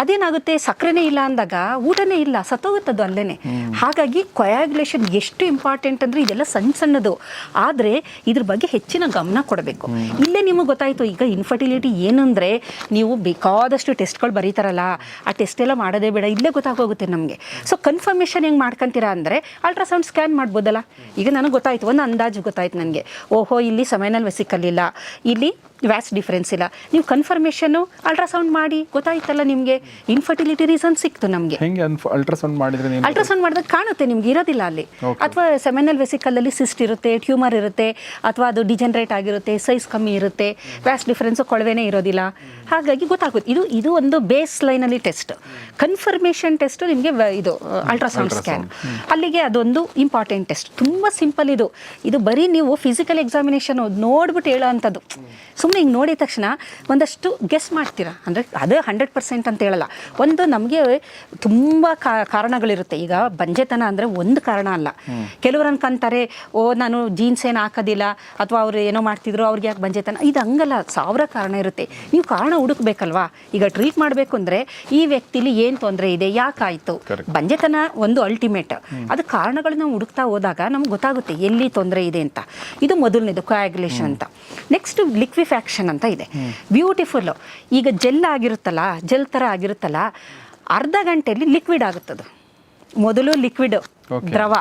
ಅದೇನಾಗುತ್ತೆ? ಸಕ್ಕರೆನೇ ಇಲ್ಲ ಅಂದಾಗ ಊಟನೇ ಇಲ್ಲ ಸತ್ತೋಗುತ್ತದು ಅಲ್ಲೇನೆ. ಹಾಗಾಗಿ ಕೊಯಾಗ್ಯುಲೇಷನ್ ಎಷ್ಟು ಇಂಪಾರ್ಟೆಂಟ್ ಅಂದರೆ ಇದೆಲ್ಲ ಸಣ್ಣ ಸಣ್ಣದು. ಆದರೆ ಇದ್ರ ಬಗ್ಗೆ ಹೆಚ್ಚಿನ ಗಮನ ಕೊಡಬೇಕು. ಇಲ್ಲೇ ನಿಮಗೆ ಗೊತ್ತಾಯಿತು, ಈಗ ಇನ್ಫರ್ಟಿಲಿಟಿ ಏನಂದರೆ ನೀವು ಬೇಕಾದಷ್ಟು ಟೆಸ್ಟ್ಗಳು ಬರೀತಾರಲ್ಲ, ಆ ಟೆಸ್ಟ್ ಎಲ್ಲ ಮಾಡೋದೇ ಬೇಡ, ಇಲ್ಲೇ ಗೊತ್ತಾಗೋಗುತ್ತೆ ನಮಗೆ. ಸೊ ಕನ್ಫರ್ಮೇಷನ್ ಹೆಂಗೆ ಮಾಡ್ಕೊಂತೀರಾ ಅಂದರೆ ಅಲ್ಟ್ರಾಸೌಂಡ್ ಸ್ಕ್ಯಾನ್ ಮಾಡ್ಬೋದಲ್ಲ. ಈಗ ನನಗೆ ಗೊತ್ತಾಯ್ತು, ಒಂದು ಅಂದಾಜು ಗೊತ್ತಾಯ್ತು ನನಗೆ. ಓಹೋ, ಇಲ್ಲಿ ಸಮಯನಲ್ಲಿ ವೆಸಿಕಲ್ ಇಲ್ಲ. ಇಲ್ಲಿ ವ್ಯಾಸ್ ಡಿಫರೆನ್ಸ್ ಇಲ್ಲ. ನೀವು ಕನ್ಫರ್ಮೇಷನ್ನು ಅಲ್ಟ್ರಾಸೌಂಡ್ ಮಾಡಿ ಗೊತ್ತಾಯ್ತಲ್ಲ ನಿಮಗೆ? ಇನ್ಫರ್ಟಿಲಿಟಿ ರೀಸನ್ ಸಿಕ್ತು ನಮಗೆ. ಅಲ್ಟ್ರಾಸೌಂಡ್ ಮಾಡಿದ್ರೆ ಅಲ್ಟ್ರಾಸೌಂಡ್ ಮಾಡಿದ್ರೆ ಕಾಣುತ್ತೆ ನಿಮ್ಗೆ ಇರೋದಿಲ್ಲ ಅಲ್ಲಿ. ಅಥವಾ ಸೆಮೆನಲ್ ವೆಸಿಕಲಲ್ಲಿ ಸಿಸ್ಟ್ ಇರುತ್ತೆ ಟ್ಯೂಮರ್ ಇರುತ್ತೆ ಅಥವಾ ಅದು ಡಿಜನರೇಟ್ ಆಗಿರುತ್ತೆ ಸೈಜ್ ಕಮ್ಮಿ ಇರುತ್ತೆ ವ್ಯಾಸ್ ಡಿಫ್ರೆನ್ಸ್ ಕೊಳವೆನೇ ಇರೋದಿಲ್ಲ. ಹಾಗಾಗಿ ಗೊತ್ತಾಗುತ್ತೆ. ಇದು ಇದು ಒಂದು ಬೇಸ್ ಲೈನ್ ಅಲ್ಲಿ ಟೆಸ್ಟ್ ಕನ್ಫರ್ಮೇಷನ್ ಟೆಸ್ಟ್ ನಿಮಗೆ ಇದು ಅಲ್ಟ್ರಾಸೌಂಡ್ ಸ್ಕ್ಯಾನ್ ಅಲ್ಲಿಗೆ ಅದೊಂದು ಇಂಪಾರ್ಟೆಂಟ್ ಟೆಸ್ಟ್ ತುಂಬಾ ಸಿಂಪಲ್ ಇದು. ಇದು ಬರೀ ನೀವು ಫಿಸಿಕಲ್ ಎಕ್ಸಾಮಿನೇಷನ್ ನೋಡ್ಬಿಟ್ಟು ಹೇಳೋ ಅಂಥದ್ದು. ಸುಮ್ಮನೆ ಹಿಂಗೆ ನೋಡಿದ ತಕ್ಷಣ ಒಂದಷ್ಟು ಗೆಸ್ ಮಾಡ್ತೀರಾ? ಅಂದರೆ ಅದು ಹಂಡ್ರೆಡ್ ಪರ್ಸೆಂಟ್ ಅಂತ ಹೇಳಲ್ಲ. ಒಂದು ನಮಗೆ ತುಂಬ ಕಾರಣಗಳಿರುತ್ತೆ. ಈಗ ಬಂಜೆತನ ಅಂದರೆ ಒಂದು ಕಾರಣ ಅಲ್ಲ. ಕೆಲವರು ಅನ್ಕೊಂತಾರೆ ಓ ನಾನು ಜೀನ್ಸ್ ಏನು ಹಾಕೋದಿಲ್ಲ ಅಥವಾ ಅವ್ರು ಏನೋ ಮಾಡ್ತಿದ್ರು ಅವ್ರಿಗೆ ಯಾಕೆ ಬಂಜೆತನ? ಇದು ಹಂಗಲ್ಲ ಸಾವಿರ ಕಾರಣ ಇರುತ್ತೆ. ನೀವು ಕಾರಣ ಹುಡುಕ್ಬೇಕಲ್ವಾ? ಈಗ ಟ್ರೀಟ್ ಮಾಡಬೇಕು ಅಂದರೆ ಈ ವ್ಯಕ್ತಿಲಿ ಏನು ತೊಂದರೆ ಇದೆ ಯಾಕಾಯಿತು. ಬಂಜೆತನ ಒಂದು ಅಲ್ಟಿಮೇಟ್ ಅದು ಕಾರಣಗಳನ್ನ ನಾವು ಹುಡುಕ್ತಾ ಹೋದಾಗ ನಮ್ಗೆ ಗೊತ್ತಾಗುತ್ತೆ ಎಲ್ಲಿ ತೊಂದರೆ ಇದೆ ಅಂತ. ಇದು ಮೊದಲನೇದು ಕೋಯಾಗ್ಯುಲೇಷನ್ ಅಂತ. ನೆಕ್ಸ್ಟ್ ಲಿಕ್ವಿಫ್ಯಾಕ್ಷನ್ ಅಂತ ಇದೆ. ಬ್ಯೂಟಿಫುಲ್ ಈಗ ಜೆಲ್ ಆಗಿರುತ್ತಲ್ಲ ಜೆಲ್ ಥರ ಆಗಿರುತ್ತಲ್ಲ, ಅರ್ಧ ಗಂಟೆಯಲ್ಲಿ ಲಿಕ್ವಿಡ್ ಆಗುತ್ತದು. ಮೊದಲು ಲಿಕ್ವಿಡ್. ದ್ರವ.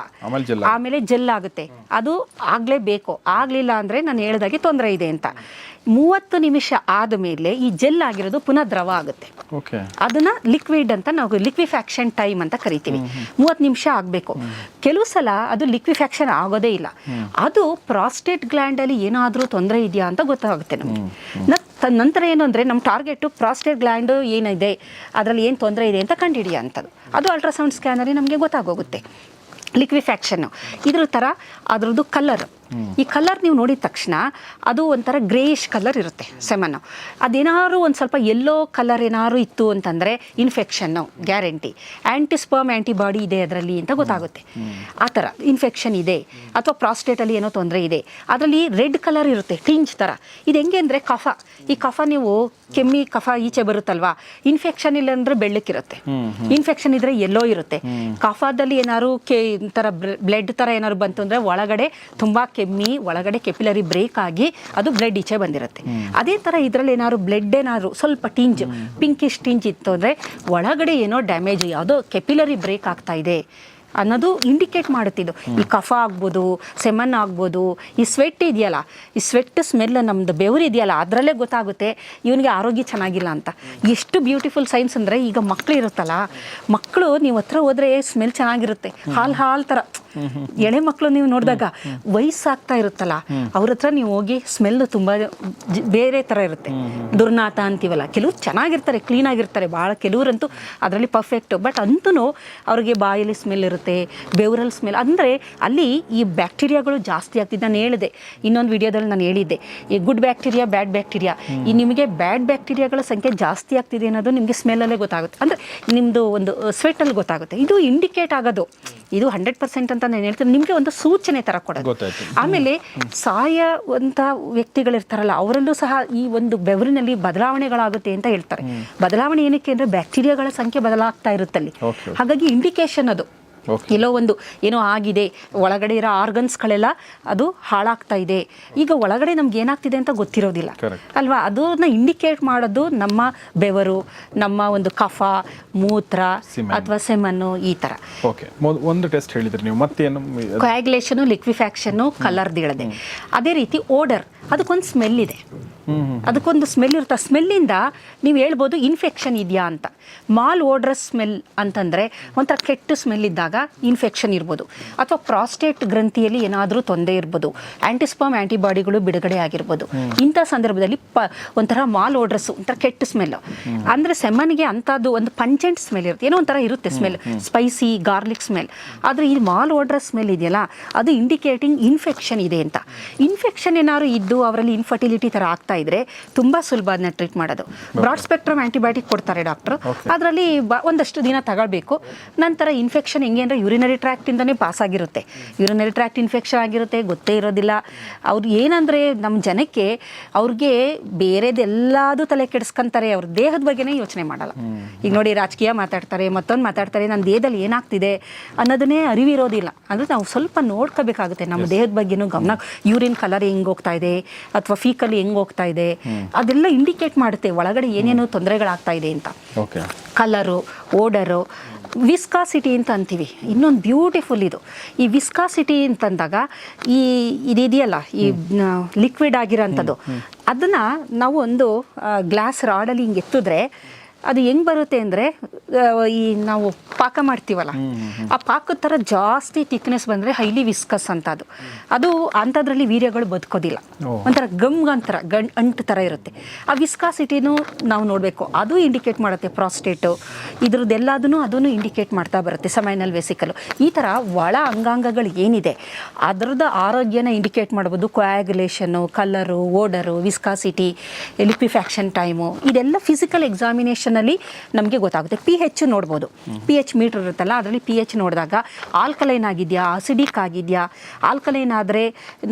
ಆಮೇಲೆ ಜೆಲ್ ಆಗುತ್ತೆ. ಅದು ಆಗಲೇಬೇಕು ಆಗಲಿಲ್ಲ ಅಂದ್ರೆ ನಾನು ಹೇಳ್ದಾಗೆ ತೊಂದರೆ ಇದೆ ಅಂತ. ಮೂವತ್ತು ನಿಮಿಷ ಆದಮೇಲೆ ಈ ಜೆಲ್ ಆಗಿರೋದು ಪುನಃ ದ್ರವ ಆಗುತ್ತೆ. ಅದನ್ನ ಲಿಕ್ವಿಡ್ ಅಂತ ನಾವು ಲಿಕ್ವಿಫ್ಯಾಕ್ಷನ್ ಟೈಮ್ ಅಂತ ಕರಿತೀವಿ. ಮೂವತ್ತು ನಿಮಿಷ ಆಗಬೇಕು. ಕೆಲವು ಸಲ ಅದು ಲಿಕ್ವಿಫ್ಯಾಕ್ಷನ್ ಆಗೋದೇ ಇಲ್ಲ. ಅದು ಪ್ರಾಸ್ಟೇಟ್ ಗ್ಲ್ಯಾಂಡಲ್ಲಿ ಏನಾದರೂ ತೊಂದರೆ ಇದೆಯಾ ಅಂತ ಗೊತ್ತಾಗುತ್ತೆ ನಮಗೆ. ನಂತರ ಏನು ಅಂದರೆ ನಮ್ಮ ಟಾರ್ಗೆಟು ಪ್ರಾಸ್ಟೇಟ್ ಗ್ಲ್ಯಾಂಡು ಏನಿದೆ ಅದರಲ್ಲಿ ಏನು ತೊಂದರೆ ಇದೆ ಅಂತ ಕಂಡುಹಿಡಿಯೋ ಅಂಥದ್ದು ಅದು ಅಲ್ಟ್ರಾಸೌಂಡ್ ಸ್ಕ್ಯಾನರ್ ನಮಗೆ ಗೊತ್ತಾಗೋಗುತ್ತೆ. ಲಿಕ್ವಿಫ್ಯಾಕ್ಷನ್ನು ಇದ್ರ ಥರ ಅದ್ರದ್ದು ಕಲರ್ ಈ ಕಲರ್ ನೀವು ನೋಡಿದ ತಕ್ಷಣ ಅದು ಒಂಥರ ಗ್ರೇಯಿಶ್ ಕಲರ್ ಇರುತ್ತೆ ಸೆಮನ್ನು. ಅದೇನಾದ್ರು ಒಂದು ಸ್ವಲ್ಪ ಎಲ್ಲೋ ಕಲರ್ ಏನಾದ್ರು ಇತ್ತು ಅಂತಂದರೆ ಇನ್ಫೆಕ್ಷನ್ನು ಗ್ಯಾರಂಟಿ ಆ್ಯಂಟಿಸ್ಪರ್ಮ್ ಆ್ಯಂಟಿಬಾಡಿ ಇದೆ ಅದರಲ್ಲಿ ಅಂತ ಗೊತ್ತಾಗುತ್ತೆ. ಆ ಥರ ಇನ್ಫೆಕ್ಷನ್ ಇದೆ ಅಥವಾ ಪ್ರಾಸ್ಟೇಟಲ್ಲಿ ಏನೋ ತೊಂದರೆ ಇದೆ. ಅದರಲ್ಲಿ ರೆಡ್ ಕಲರ್ ಇರುತ್ತೆ ಟಿಂಜ್ ಥರ. ಇದು ಹೆಂಗೆ ಅಂದರೆ ಕಫ. ಈ ಕಫ ನೀವು ಕೆಮ್ಮಿ, ಕಫ ಈಚೆ ಬರುತ್ತಲ್ವಾ? ಇನ್ಫೆಕ್ಷನ್ ಇಲ್ಲ ಅಂದರೆ ಬೆಳ್ಳಕ್ಕಿರುತ್ತೆ. ಇನ್ಫೆಕ್ಷನ್ ಇದ್ರೆ ಎಲ್ಲೋ ಇರುತ್ತೆ. ಕಫದಲ್ಲಿ ಏನಾದ್ರು ಕೆ ಥರ ಬ್ಲಡ್ ಥರ ಏನಾದ್ರು ಬಂತು ಅಂದರೆ ಒಳಗಡೆ ತುಂಬ ಕೆಮ್ಮಿ ಒಳಗಡೆ ಕೆಪಿಲರಿ ಬ್ರೇಕ್ ಆಗಿ ಅದು ಬ್ಲಡ್ ಈಚೆ ಬಂದಿರುತ್ತೆ. ಅದೇ ಥರ ಇದರಲ್ಲಿ ಏನಾದ್ರು ಬ್ಲಡ್ ಏನಾದ್ರು ಸ್ವಲ್ಪ ಟಿಂಜ್ ಪಿಂಕಿಶ್ ಟಿಂಜ್ ಇತ್ತು ಅಂದರೆ ಒಳಗಡೆ ಏನೋ ಡ್ಯಾಮೇಜ್ ಯಾವುದೋ ಕೆಪಿಲರಿ ಬ್ರೇಕ್ ಆಗ್ತಾ ಇದೆ. ಅನ್ನೋದು ಇಂಡಿಕೇಟ್ ಮಾಡುತ್ತಿದ್ದು. ಈ ಕಫ ಆಗ್ಬೋದು, ಸೆಮನ್ ಆಗ್ಬೋದು, ಈ ಸ್ವೆಟ್ ಇದೆಯಲ್ಲ, ಈ ಸ್ವೆಟ್ ಸ್ಮೆಲ್ ನಮ್ದು ಬೆವರು ಇದೆಯಲ್ಲ, ಅದರಲ್ಲೇ ಗೊತ್ತಾಗುತ್ತೆ ಇವನಿಗೆ ಆರೋಗ್ಯ ಚೆನ್ನಾಗಿಲ್ಲ ಅಂತ. ಎಷ್ಟು ಬ್ಯೂಟಿಫುಲ್ ಸೈನ್ಸ್ ಅಂದರೆ ಈಗ ಮಕ್ಕಳು ಇರುತ್ತಲ್ಲ ಮಕ್ಕಳು ನೀವು ಹತ್ರ ಹೋದ್ರೆ ಸ್ಮೆಲ್ ಚೆನ್ನಾಗಿರುತ್ತೆ. ಹಾಲು ಹಾಲು ಥರ ಎಳೆ ಮಕ್ಕಳು ನೀವು ನೋಡಿದಾಗ ವಯಸ್ಸಾಗ್ತಾ ಇರುತ್ತಲ್ಲ, ಅವ್ರ ಹತ್ರ ನೀವು ಹೋಗಿ ಸ್ಮೆಲ್ ತುಂಬ ಬೇರೆ ಥರ ಇರುತ್ತೆ. ದುರ್ನಾತ ಅಂತೀವಲ್ಲ, ಕೆಲವ್ರು ಚೆನ್ನಾಗಿರ್ತಾರೆ ಕ್ಲೀನ್ ಆಗಿರ್ತಾರೆ ಭಾಳ ಕೆಲವರಂತೂ ಅದರಲ್ಲಿ ಪರ್ಫೆಕ್ಟ್ ಬಟ್ ಅಂತೂ ಅವ್ರಿಗೆ ಬಾಯಲ್ಲಿ ಸ್ಮೆಲ್ ಇರುತ್ತೆ. ಬೆವರಲ್ಲಿ ಸ್ಮೆಲ್ ಅಂದರೆ ಅಲ್ಲಿ ಈ ಬ್ಯಾಕ್ಟೀರಿಯಾಗಳು ಜಾಸ್ತಿ ಆಗ್ತಿದ್ದು ನಾನು ಹೇಳಿದೆ. ಇನ್ನೊಂದು ವಿಡಿಯೋದಲ್ಲಿ ನಾನು ಹೇಳಿದ್ದೆ. ಈ ಗುಡ್ ಬ್ಯಾಕ್ಟೀರಿಯಾ ಬ್ಯಾಡ್ ಬ್ಯಾಕ್ಟೀರಿಯಾ ಈ ನಿಮಗೆ ಬ್ಯಾಡ್ ಬ್ಯಾಕ್ಟೀರಿಯಾಗಳ ಸಂಖ್ಯೆ ಜಾಸ್ತಿ ಆಗ್ತಿದೆ ಅನ್ನೋದು ನಿಮಗೆ ಸ್ಮೆಲ್ಲಲ್ಲೇ ಗೊತ್ತಾಗುತ್ತೆ. ಅಂದರೆ ನಿಮ್ಮದು ಒಂದು ಸ್ವೆಟಲ್ಲಿ ಗೊತ್ತಾಗುತ್ತೆ. ಇದು ಇಂಡಿಕೇಟ್ ಆಗೋದು. ಇದು ಹಂಡ್ರೆಡ್ ಪರ್ಸೆಂಟ್ ಅಂತ ನಾನು ಹೇಳ್ತೀನಿ. ನಿಮಗೆ ಒಂದು ಸೂಚನೆ ಥರ ಕೊಡೋದು. ಆಮೇಲೆ ಸಾಯುವಂಥ ವ್ಯಕ್ತಿಗಳಿರ್ತಾರಲ್ಲ ಅವರಲ್ಲೂ ಸಹ ಈ ಒಂದು ಬೆವರಿನಲ್ಲಿ ಬದಲಾವಣೆಗಳಾಗುತ್ತೆ ಅಂತ ಹೇಳ್ತಾರೆ. ಬದಲಾವಣೆ ಏನಕ್ಕೆ ಅಂದರೆ ಬ್ಯಾಕ್ಟೀರಿಯಾಗಳ ಸಂಖ್ಯೆ ಬದಲಾಗ್ತಾ ಇರುತ್ತಲ್ಲಿ. ಹಾಗಾಗಿ ಇಂಡಿಕೇಶನ್ ಅದು. ಎಲ್ಲೋ ಒಂದು ಏನೋ ಆಗಿದೆ. ಒಳಗಡೆ ಇರೋ ಆರ್ಗನ್ಸ್ಗಳೆಲ್ಲ ಅದು ಹಾಳಾಗ್ತಾ ಇದೆ. ಈಗ ಒಳಗಡೆ ನಮ್ಗೆ ಏನಾಗ್ತಿದೆ ಅಂತ ಗೊತ್ತಿರೋದಿಲ್ಲ. ಅಲ್ವಾ? ಅದನ್ನ ಇಂಡಿಕೇಟ್ ಮಾಡೋದು ನಮ್ಮ ಬೆವರು ನಮ್ಮ ಒಂದು ಕಫ ಮೂತ್ರ ಅಥವಾ ಸೆಮನ್ನು ಈ ಥರ ಒಂದು ಟೆಸ್ಟ್ ಹೇಳಿದ್ರೆ ನೀವು. ಮತ್ತೇನು ಲಿಕ್ವಿಫ್ಯಾಕ್ಷನ್ ಕಲರ್ ಹೇಳಿದೆ ಅದೇ ರೀತಿ ಓಡರ್ ಅದಕ್ಕೊಂದು ಸ್ಮೆಲ್ ಇದೆ. ಅದಕ್ಕೊಂದು ಸ್ಮೆಲ್ ಇರುತ್ತೆ. ಆ ಸ್ಮೆಲ್ಲಿಂದ ನೀವು ಹೇಳ್ಬೋದು ಇನ್ಫೆಕ್ಷನ್ ಇದೆಯಾ ಅಂತ. ಮಾಲ್ ಓಡ್ರ ಸ್ಮೆಲ್ ಅಂತಂದರೆ ಒಂಥರ ಕೆಟ್ಟ ಸ್ಮೆಲ್ ಇದ್ದಾಗ ಇನ್ಫೆಕ್ಷನ್ ಇರ್ಬೋದು. ಅಥವಾ ಪ್ರಾಸ್ಟೇಟ್ ಗ್ರಂಥಿಯಲ್ಲಿ ಏನಾದರೂ ತೊಂದರೆ ಇರ್ಬೋದು. ಸ್ಪರ್ಮ್ ಆ್ಯಂಟಿಬಾಡಿಗಳು ಬಿಡುಗಡೆ ಆಗಿರ್ಬೋದು. ಇಂಥ ಸಂದರ್ಭದಲ್ಲಿ ಪ ಒಂಥರ ಮಾಲ್ ಓಡ್ರಸ್ ಒಂಥರ ಕೆಟ್ಟ ಸ್ಮೆಲ್ ಅಂದರೆ ಸೆಮನ್ಗೆ ಅಂಥದ್ದು ಒಂದು ಪಂಚೆಂಟ್ ಸ್ಮೆಲ್ ಇರುತ್ತೆ. ಏನೋ ಒಂಥರ ಇರುತ್ತೆ ಸ್ಮೆಲ್ ಸ್ಪೈಸಿ ಗಾರ್ಲಿಕ್ ಸ್ಮೆಲ್ ಆದರೆ ಈ ಮಾಲ್ ಓಡ್ರಸ್ ಸ್ಮೆಲ್ ಇದೆಯಲ್ಲ ಅದು ಇಂಡಿಕೇಟಿಂಗ್ ಇನ್ಫೆಕ್ಷನ್ ಇದೆ ಅಂತ. ಇನ್ಫೆಕ್ಷನ್ ಏನಾದ್ರು ಇದ್ದು ಅವರಲ್ಲಿ ಇನ್ಫರ್ಟಿಲಿಟಿ ಥರ ಆಗ್ತಾ ಇದ್ರೆ ತುಂಬಾ ಸುಲಭ ಅದನ್ನ ಟ್ರೀಟ್ ಮಾಡೋದು ಬ್ರಾಡ್ ಸ್ಪೆಕ್ಟ್ರಮ್ ಆಂಟಿಬಯೋಟಿಕ್ ಕೊಡ್ತಾರೆ ಡಾಕ್ಟರ್ ಅದರಲ್ಲಿ ಒಂದಷ್ಟು ದಿನ ತಗೊಳ್ಬೇಕು. ನಂತರ ಇನ್ಫೆಕ್ಷನ್ ಹೆಂಗೆ ಅಂದರೆ ಯೂರಿನರಿ ಟ್ರ್ಯಾಕ್ಟಿಂದನೇ ಪಾಸ್ ಆಗಿರುತ್ತೆ. ಯೂರಿನರಿ ಟ್ರ್ಯಾಕ್ಟ್ ಇನ್ಫೆಕ್ಷನ್ ಆಗಿರುತ್ತೆ ಗೊತ್ತೇ ಇರೋದಿಲ್ಲ. ಅವ್ರು ಏನಂದ್ರೆ ನಮ್ಮ ಜನಕ್ಕೆ ಅವ್ರಿಗೆ ಬೇರೆದೆಲ್ಲದೂ ತಲೆ ಕೆಡಿಸ್ಕೊಂತಾರೆ ಅವ್ರ ದೇಹದ ಬಗ್ಗೆನೇ ಯೋಚನೆ ಮಾಡಲ್ಲ. ಈಗ ನೋಡಿ ರಾಜಕೀಯ ಮಾತಾಡ್ತಾರೆ ಮತ್ತೊಂದು ಮಾತಾಡ್ತಾರೆ ನನ್ನ ದೇಹದಲ್ಲಿ ಏನಾಗ್ತಿದೆ? ಅನ್ನೋದನ್ನೇ ಅರಿವಿರೋದಿಲ್ಲ. ಅಂದ್ರೆ ನಾವು ಸ್ವಲ್ಪ ನೋಡ್ಕೋಬೇಕಾಗುತ್ತೆ. ನಮ್ಮ ದೇಹದ ಬಗ್ಗೆನೂ ಗಮನ ಯೂರಿನ್ ಕಲರ್ ಹೆಂಗೆ ಹೋಗ್ತಾ ಇದೆ ಅಥವಾ ಫೀಕಲ್ಲಿ ಹೆಂಗೆ ಹೋಗ್ತಾ ಇದೆ. ಅದೆಲ್ಲ ಇಂಡಿಕೇಟ್ ಮಾಡುತ್ತೆ. ಒಳಗಡೆ ಏನೇನು ತೊಂದರೆಗಳಾಗ್ತಾ ಇದೆ ಅಂತ. ಕಲರು ಓಡರು ವಿಸ್ಕಾಸಿಟಿ ಅಂತ ಅಂತೀವಿ. ಇನ್ನೊಂದು ಬ್ಯೂಟಿಫುಲ್ ಇದು. ಈ ವಿಸ್ಕಾಸಿಟಿ ಅಂತಂದಾಗ ಈ ಇದಿದೆಯಲ್ಲ ಈ ಲಿಕ್ವಿಡ್ ಆಗಿರೋಂಥದ್ದು. ಅದನ್ನು ನಾವು ಒಂದು ಗ್ಲಾಸ್ ರಾಡಲ್ಲಿ ಹಿಂಗೆ ಎತ್ತಿದ್ರೆ ಅದು ಹೆಂಗೆ ಬರುತ್ತೆ ಅಂದರೆ ಈ ನಾವು ಪಾಕ ಮಾಡ್ತೀವಲ್ಲ ಆ ಪಾಕದ ಥರ ಜಾಸ್ತಿ ತಿಕ್ನೆಸ್ ಬಂದರೆ ಹೈಲಿ ವಿಸ್ಕಸ್ ಅಂತ ಅದು. ಅದು ಅಂಥದ್ರಲ್ಲಿ ವೀರ್ಯಗಳು ಬದುಕೋದಿಲ್ಲ. ಒಂಥರ ಗಮ್ ಗಮ್ಗಂತರ ಗಂ ಅಂಟು ಥರ ಇರುತ್ತೆ. ಆ ವಿಸ್ಕಾಸಿಟಿನೂ ನಾವು ನೋಡಬೇಕು. ಅದು ಇಂಡಿಕೇಟ್ ಮಾಡುತ್ತೆ ಪ್ರಾಸ್ಟೇಟು ಇದ್ರದ್ದೆಲ್ಲದನ್ನು ಅದನ್ನು ಇಂಡಿಕೇಟ್ ಮಾಡ್ತಾ ಬರುತ್ತೆ ಸಮೈನಲ್ ವೆಸಿಕಲು ಈ ಥರ ಒಳ ಅಂಗಾಂಗಗಳು ಏನಿದೆ ಅದರದ್ದು ಆರೋಗ್ಯನ ಇಂಡಿಕೇಟ್ ಮಾಡ್ಬೋದು. ಕೊಯಾಗ್ಯುಲೇಷನ್ನು colour odour viscosity liquefaction time ಇದೆಲ್ಲ ಫಿಸಿಕಲ್ ಎಕ್ಸಾಮಿನೇಷನಲ್ಲಿ ನಮಗೆ ಗೊತ್ತಾಗುತ್ತೆ. ಪಿ ಹೆಚ್ ನೋಡ್ಬೋದು. ಪಿ ಎಚ್ ಮೀಟರ್ ಇರುತ್ತಲ್ಲ, ಅದರಲ್ಲಿ ಪಿ ಎಚ್ ನೋಡಿದಾಗ ಆಲ್ಕಲೈನ್ ಆಗಿದೆಯಾ ಅಸಿಡಿಕ್ ಆಗಿದೆಯಾ? ಆಲ್ಕಲೈನ್ ಆದರೆ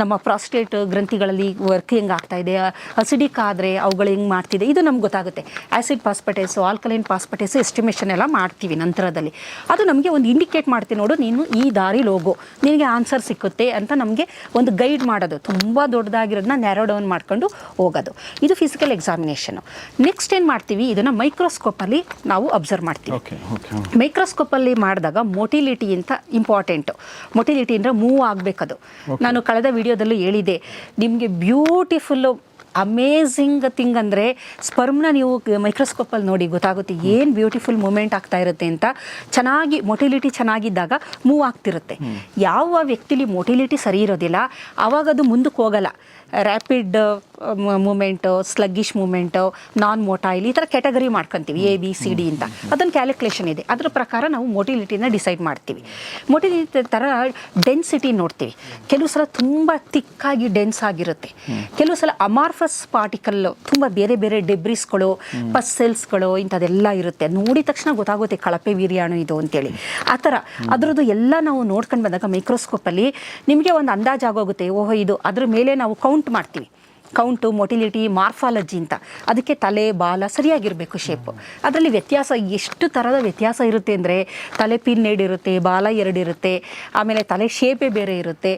ನಮ್ಮ ಪ್ರಾಸ್ಟೇಟ್ ಗ್ರಂಥಿಗಳಲ್ಲಿ ವರ್ಕ್ ಹೆಂಗೆ ಆಗ್ತಾ ಇದೆ? ಅಸಿಡಿಕ್ ಆದರೆ ಅವುಗಳು ಹೆಂಗೆ ಮಾಡ್ತಿದೆ? ಇದು ನಮ್ಗೆ ಗೊತ್ತಾಗುತ್ತೆ. Acid phosphatase alkaline phosphatase estimation ಎಲ್ಲ ಮಾಡ್ತೀವಿ ನಂತರದಲ್ಲಿ. ಅದು ನಮಗೆ ಒಂದು ಇಂಡಿಕೇಟ್ ಮಾಡ್ತೀವಿ ನೋಡು, ನೀನು ಈ ದಾರಿ ಲೋಗೋ. ನಿನಗೆ ಆನ್ಸರ್ ಸಿಕ್ಕುತ್ತೆ ಅಂತ ನಮಗೆ ಒಂದು ಗೈಡ್ ಮಾಡೋದು. ತುಂಬ ದೊಡ್ಡದಾಗಿರೋದನ್ನ ನ್ಯಾರೋ ಡೌನ್ ಮಾಡ್ಕೊಂಡು ಹೋಗೋದು. ಇದು ಫಿಸಿಕಲ್ ಎಕ್ಸಾಮಿನೇಷನ್ ನೆಕ್ಸ್ಟ್ ಏನು ಮಾಡ್ತೀವಿ? ಇದನ್ನು ಮೈಕ್ರೋಸ್ಕೋಪಲ್ಲಿ ನಾವು ಅಬ್ಸರ್ವ್ ಮಾಡ್ತೀವಿ. ಮೈಕ್ರೋಸ್ಕೋಪಲ್ಲಿ ಮಾಡಿದಾಗ ಮೊಟಿಲಿಟಿ ಅಂತ ಇಂಪಾರ್ಟೆಂಟು ಮೊಟಿಲಿಟಿ ಅಂದರೆ ಮೂವ್ ಆಗಬೇಕದು. ನಾನು ಕಳೆದ ವಿಡಿಯೋದಲ್ಲೂ ಹೇಳಿದೆ ನಿಮಗೆ ಬ್ಯೂಟಿಫುಲ್ಲು ಅಮೇಝಿಂಗ್ ಥಿಂಗ್ ಅಂದರೆ ಸ್ಪರ್ಮ್ನ ನೀವು ಮೈಕ್ರೋಸ್ಕೋಪಲ್ಲಿ ನೋಡಿ ಗೊತ್ತಾಗುತ್ತೆ ಏನು ಬ್ಯೂಟಿಫುಲ್ ಮೂಮೆಂಟ್ ಆಗ್ತಾ ಇರುತ್ತೆ ಅಂತ. ಚೆನ್ನಾಗಿ ಮೊಟಿಲಿಟಿ ಚೆನ್ನಾಗಿದ್ದಾಗ ಮೂವ್ ಆಗ್ತಿರುತ್ತೆ. ಯಾವ ವ್ಯಕ್ತಿಲಿ ಮೊಟಿಲಿಟಿ ಸರಿ ಇರೋದಿಲ್ಲ ಅವಾಗ ಅದು ಮುಂದಕ್ಕೆ ಹೋಗಲ್ಲ. Rapid movement sluggish movement non motile ಈ ಥರ ಕ್ಯಾಟಗರಿ ಮಾಡ್ಕೊತೀವಿ ಎ ಬಿ ಸಿ ಡಿ ಅಂತ. ಅದೊಂದು ಕ್ಯಾಲ್ಕುಲೇಷನ್ ಇದೆ. ಅದ್ರ ಪ್ರಕಾರ ನಾವು ಮೋಟಿಲಿಟಿನ ಡಿಸೈಡ್ ಮಾಡ್ತೀವಿ. ಮೋಟಿಲಿಟಿ ಥರ ಡೆನ್ಸಿಟಿ ನೋಡ್ತೀವಿ. ಕೆಲವು ಸಲ ತುಂಬ ತಿಕ್ಕಾಗಿ ಡೆನ್ಸ್ ಆಗಿರುತ್ತೆ. ಕೆಲವು ಸಲ ಅಮಾರ್ಫಸ್ ಪಾರ್ಟಿಕಲ್ ತುಂಬ ಬೇರೆ ಬೇರೆ ಡೆಬ್ರಿಸ್ಗಳು ಪಸ್ಸೆಲ್ಸ್ಗಳು ಇಂಥದ್ದೆಲ್ಲ ಇರುತ್ತೆ. ನೋಡಿದ ತಕ್ಷಣ ಗೊತ್ತಾಗುತ್ತೆ ಕಳಪೆ ವೀರ್ಯಾಣು ಇದು ಅಂತೇಳಿ. ಆ ಥರ ಅದರದ್ದು ಎಲ್ಲ ನಾವು ನೋಡ್ಕೊಂಡು ಬಂದಾಗ ಮೈಕ್ರೋಸ್ಕೋಪಲ್ಲಿ ನಿಮಗೆ ಒಂದು ಅಂದಾಜು ಆಗೋಗುತ್ತೆ ಓಹೋ, ಇದು ಅದ್ರ ಮೇಲೆ ನಾವು ಕೌಂಟ್ ಮಾಡ್ತೀವಿ. ಕೌಂಟು ಮೊಟಿಲಿಟಿ ಮಾರ್ಫಾಲಜಿ ಅಂತ. ಅದಕ್ಕೆ ತಲೆ, ಬಾಲ ಸರಿಯಾಗಿರಬೇಕು ಶೇಪು ಅದರಲ್ಲಿ ವ್ಯತ್ಯಾಸ ಎಷ್ಟು ಥರದ ವ್ಯತ್ಯಾಸ ಇರುತ್ತೆ ಅಂದರೆ ತಲೆ ಪಿನ್ ಇರುತ್ತೆ, ಬಾಲ ಎರಡಿರುತ್ತೆ, ಆಮೇಲೆ ತಲೆ ಶೇಪೇ ಬೇರೆ ಇರುತ್ತೆ,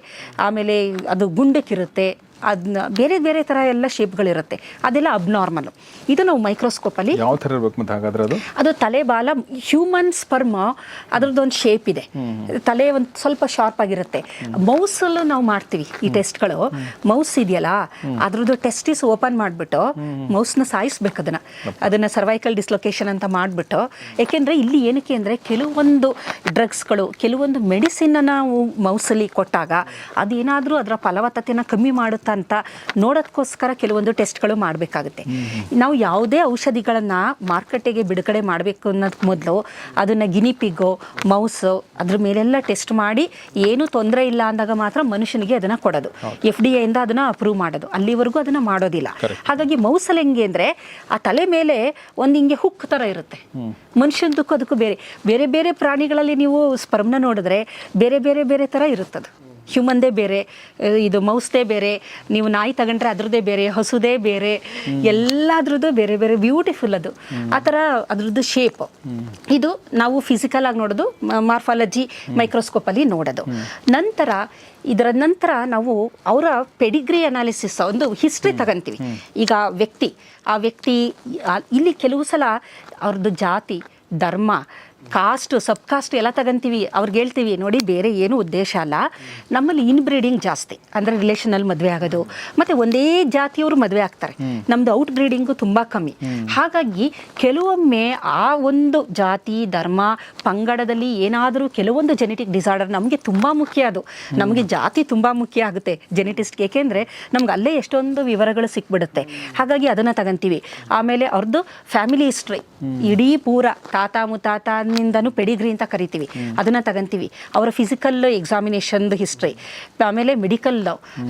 ಆಮೇಲೆ ಅದು ಗುಂಡಕ್ಕಿರುತ್ತೆ. ಅದನ್ನ ಬೇರೆ ಬೇರೆ ಥರ ಎಲ್ಲ ಶೇಪ್ಗಳಿರುತ್ತೆ ಅದೆಲ್ಲ ಅಬ್ನಾರ್ಮಲ್ ಇದು ನಾವು ಮೈಕ್ರೋಸ್ಕೋಪಲ್ಲಿ ಯಾವ ಥರ ಇರಬೇಕು ಮತ್ತೆ ಹಾಗಾದ್ರೆ ಅದು? ಅದು ತಲೆ ಬಾಲ ಹ್ಯೂಮನ್ ಸ್ಪರ್ಮ ಅದ್ರದ್ದೊಂದು ಒಂದು ಶೇಪ್ ಇದೆ ತಲೆ ಒಂದು ಸ್ವಲ್ಪ ಶಾರ್ಪ್ ಆಗಿರುತ್ತೆ. ಮೌಸಲ್ಲೂ ನಾವು ಮಾಡ್ತೀವಿ ಈ ಟೆಸ್ಟ್ಗಳು ಮೌಸ್ ಇದೆಯಲ್ಲ ಅದ್ರದ್ದು ಟೆಸ್ಟಿಸ್ ಓಪನ್ ಮಾಡಿಬಿಟ್ಟು ಮೌಸ್ನ ಸಾಯಿಸ್ಬೇಕು ಅದನ್ನ. ಅದನ್ನ ಸರ್ವೈಕಲ್ ಡಿಸ್ಲೊಕೇಶನ್ ಅಂತ ಮಾಡಿಬಿಟ್ಟು ಯಾಕೆಂದ್ರೆ ಇಲ್ಲಿ ಏನಕ್ಕೆ ಅಂದ್ರೆ ಕೆಲವೊಂದು ಡ್ರಗ್ಸ್ಗಳು ಕೆಲವೊಂದು ಮೆಡಿಸಿನ್ನ ನಾವು ಮೌಸಲ್ಲಿ ಕೊಟ್ಟಾಗ ಅದೇನಾದರೂ ಅದರ ಫಲವತ್ತತೆನ ಕಮ್ಮಿ ಮಾಡುತ್ತಾ ಅಂತ ನೋಡೋದಕ್ಕೋಸ್ಕರ ಕೆಲವೊಂದು ಟೆಸ್ಟ್ಗಳು ಮಾಡಬೇಕಾಗುತ್ತೆ. ನಾವು ಯಾವುದೇ ಔಷಧಿಗಳನ್ನು ಮಾರ್ಕೆಟಿಗೆ ಬಿಡುಗಡೆ ಮಾಡಬೇಕು ಅನ್ನೋದಕ್ಕೆ ಮೊದಲು ಅದನ್ನು ಗಿನಿಪಿಗೋ ಮೌಸು ಅದ್ರ ಮೇಲೆಲ್ಲ ಟೆಸ್ಟ್ ಮಾಡಿ ಏನೂ ತೊಂದರೆ ಇಲ್ಲ ಅಂದಾಗ ಮಾತ್ರ ಮನುಷ್ಯನಿಗೆ ಅದನ್ನು ಕೊಡೋದು. ಎಫ್ ಡಿ ಎಯಿಂದ ಅದನ್ನು ಅಪ್ರೂವ್ ಮಾಡೋದು. ಅಲ್ಲಿವರೆಗೂ ಅದನ್ನು ಮಾಡೋದಿಲ್ಲ. ಹಾಗಾಗಿ ಮೌಸಲ್ಲಿ ಹೆಂಗೆ ಅಂದರೆ ಆ ತಲೆ ಮೇಲೆ ಒಂದು ಹಿಂಗೆ ಹುಕ್ ಥರ ಇರುತ್ತೆ. ಮನುಷ್ಯನದಕ್ಕೂ ಅದಕ್ಕೂ ಬೇರೆ ಬೇರೆ ಬೇರೆ ಪ್ರಾಣಿಗಳಲ್ಲಿ ನೀವು ಸ್ಪರ್ಮ್ನ ನೋಡಿದ್ರೆ ಬೇರೆ ಬೇರೆ ಬೇರೆ ಥರ ಇರುತ್ತದು. ಹ್ಯೂಮನ್ದೇ ಬೇರೆ ಇದು ಮೌಸ್ದೇ ಬೇರೆ, ನೀವು ನಾಯಿ ತಗೊಂಡ್ರೆ ಅದ್ರದ್ದೇ ಬೇರೆ, ಹಸುದೇ ಬೇರೆ, ಎಲ್ಲದ್ರದ್ದು ಬೇರೆ ಬೇರೆ, ಬ್ಯೂಟಿಫುಲ್ ಅದು. ಆ ಥರ ಅದ್ರದ್ದು ಶೇಪ್ ಇದು ನಾವು ಫಿಸಿಕಲ್ ಆಗಿ ನೋಡೋದು ಮಾರ್ಫಾಲಜಿ ಮೈಕ್ರೋಸ್ಕೋಪಲ್ಲಿ ನೋಡೋದು. ನಂತರ ಇದರ ನಂತರ ನಾವು ಅವರ ಪೆಡಿಗ್ರಿ ಅನಾಲಿಸಿಸ್ ಒಂದು ಹಿಸ್ಟ್ರಿ ತಗೊಂತೀವಿ. ಈಗ ವ್ಯಕ್ತಿ, ಆ ವ್ಯಕ್ತಿ ಇಲ್ಲಿ ಕೆಲವು ಸಲ ಅವ್ರದ್ದು ಜಾತಿ, ಧರ್ಮ ಕಾಸ್ಟ್ ಸಬ್ ಕಾಸ್ಟ್ ಎಲ್ಲ ತಗೊಂತೀವಿ. ಅವ್ರಿಗೆ ಹೇಳ್ತೀವಿ ನೋಡಿ ಬೇರೆ ಏನು ಉದ್ದೇಶ ಅಲ್ಲ. ನಮ್ಮಲ್ಲಿ ಇನ್ಬ್ರೀಡಿಂಗ್ ಜಾಸ್ತಿ. ಅಂದರೆ ರಿಲೇಷನಲ್ಲಿ ಮದುವೆ ಆಗೋದು. ಮತ್ತೆ ಒಂದೇ ಜಾತಿಯವರು ಮದುವೆ ಆಗ್ತಾರೆ. ನಮ್ಮದು ಔಟ್ ಬ್ರೀಡಿಂಗು ತುಂಬ ಕಮ್ಮಿ. ಹಾಗಾಗಿ ಕೆಲವೊಮ್ಮೆ ಆ ಒಂದು ಜಾತಿ ಧರ್ಮ ಪಂಗಡದಲ್ಲಿ ಏನಾದರೂ ಕೆಲವೊಂದು ಜೆನೆಟಿಕ್ ಡಿಸಾರ್ಡರ್ ನಮಗೆ ತುಂಬ ಮುಖ್ಯ ಅದು. ನಮಗೆ ಜಾತಿ ತುಂಬ ಮುಖ್ಯ ಆಗುತ್ತೆ ಜೆನೆಟಿಸ್ಟ್ ಏಕೆಂದ್ರೆ ನಮ್ಗೆ ಅಲ್ಲೇ ಎಷ್ಟೊಂದು ವಿವರಗಳು ಸಿಕ್ಬಿಡುತ್ತೆ. ಹಾಗಾಗಿ ಅದನ್ನು ತಗೊಂತೀವಿ. ಆಮೇಲೆ ಅವ್ರದ್ದು ಫ್ಯಾಮಿಲಿ ಹಿಸ್ಟ್ರಿ ಇಡೀ ಪೂರ ತಾತ ಮುತ್ತಾತನಿಂದನೂ ಪೆಡಿಗ್ರಿ ಅಂತ ಕರಿತೀವಿ. ಅದನ್ನು ತಗೊಂತೀವಿ. ಅವರ ಫಿಸಿಕಲ್ ಎಕ್ಸಾಮಿನೇಷನ್ ಹಿಸ್ಟ್ರಿ ಆಮೇಲೆ ಮೆಡಿಕಲ್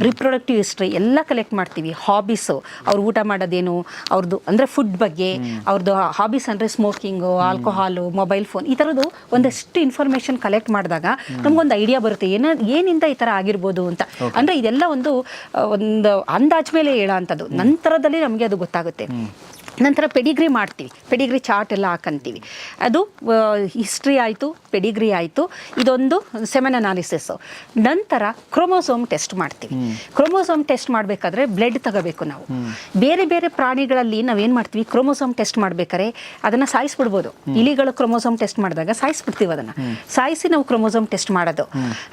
ರಿಪ್ರೊಡಕ್ಟಿವ್ ಹಿಸ್ಟ್ರಿ ಎಲ್ಲ ಕಲೆಕ್ಟ್ ಮಾಡ್ತೀವಿ. ಹಾಬೀಸು ಅವ್ರು ಊಟ ಮಾಡೋದೇನು ಅವ್ರದ್ದು ಅಂದರೆ ಫುಡ್ ಬಗ್ಗೆ ಅವ್ರದ್ದು ಹಾಬೀಸ್ ಅಂದರೆ ಸ್ಮೋಕಿಂಗು ಆಲ್ಕೋಹಾಲು ಮೊಬೈಲ್ ಫೋನ್ ಈ ಥರದ್ದು ಒಂದಷ್ಟು ಇನ್ಫಾರ್ಮೇಷನ್ ಕಲೆಕ್ಟ್ ಮಾಡಿದಾಗ ನಮಗೊಂದು ಐಡಿಯಾ ಬರುತ್ತೆ. ಏನ ಏನಿಂದ ಈ ಥರ ಆಗಿರ್ಬೋದು ಅಂತ. ಅಂದರೆ ಇದೆಲ್ಲ ಒಂದು ಒಂದು ಅಂದಾಜ್ ಮೇಲೆ ಹೇಳೋ ಅಂಥದ್ದು. ನಂತರದಲ್ಲಿ ನಮಗೆ ಅದು ಗೊತ್ತಾಗುತ್ತೆ. ನಂತರ ಪೆಡಿಗ್ರಿ ಮಾಡ್ತೀವಿ. ಪೆಡಿಗ್ರಿ ಚಾರ್ಟ್ ಎಲ್ಲ ಹಾಕಂತೀವಿ. ಅದು ಹಿಸ್ಟ್ರಿ ಆಯಿತು ಪೆಡಿಗ್ರಿ ಆಯಿತು. ಇದೊಂದು ಸೆಮನ್ ಅನಾಲಿಸಿಸ್ಸು ನಂತರ ಕ್ರೋಮೋಸೋಮ್ ಟೆಸ್ಟ್ ಮಾಡ್ತೀವಿ. ಕ್ರೋಮೋಸೋಮ್ ಟೆಸ್ಟ್ ಮಾಡಬೇಕಾದ್ರೆ ಬ್ಲಡ್ ತಗೋಬೇಕು ನಾವು. ಬೇರೆ ಬೇರೆ ಪ್ರಾಣಿಗಳಲ್ಲಿ ನಾವೇನು ಮಾಡ್ತೀವಿ? ಕ್ರೋಮೋಸೋಮ್ ಟೆಸ್ಟ್ ಮಾಡ್ಬೇಕಾದ್ರೆ ಅದನ್ನು ಸಾಯಿಸ್ಬಿಡ್ಬೋದು. ಇಲಿಗಳು ಕ್ರೋಮೋಸೋಮ್ ಟೆಸ್ಟ್ ಮಾಡಿದಾಗ ಸಾಯಿಸ್ಬಿಡ್ತೀವಿ ಅದನ್ನು. ಸಾಯಿಸಿ ನಾವು ಕ್ರೋಮೋಸೋಮ್ ಟೆಸ್ಟ್ ಮಾಡೋದು.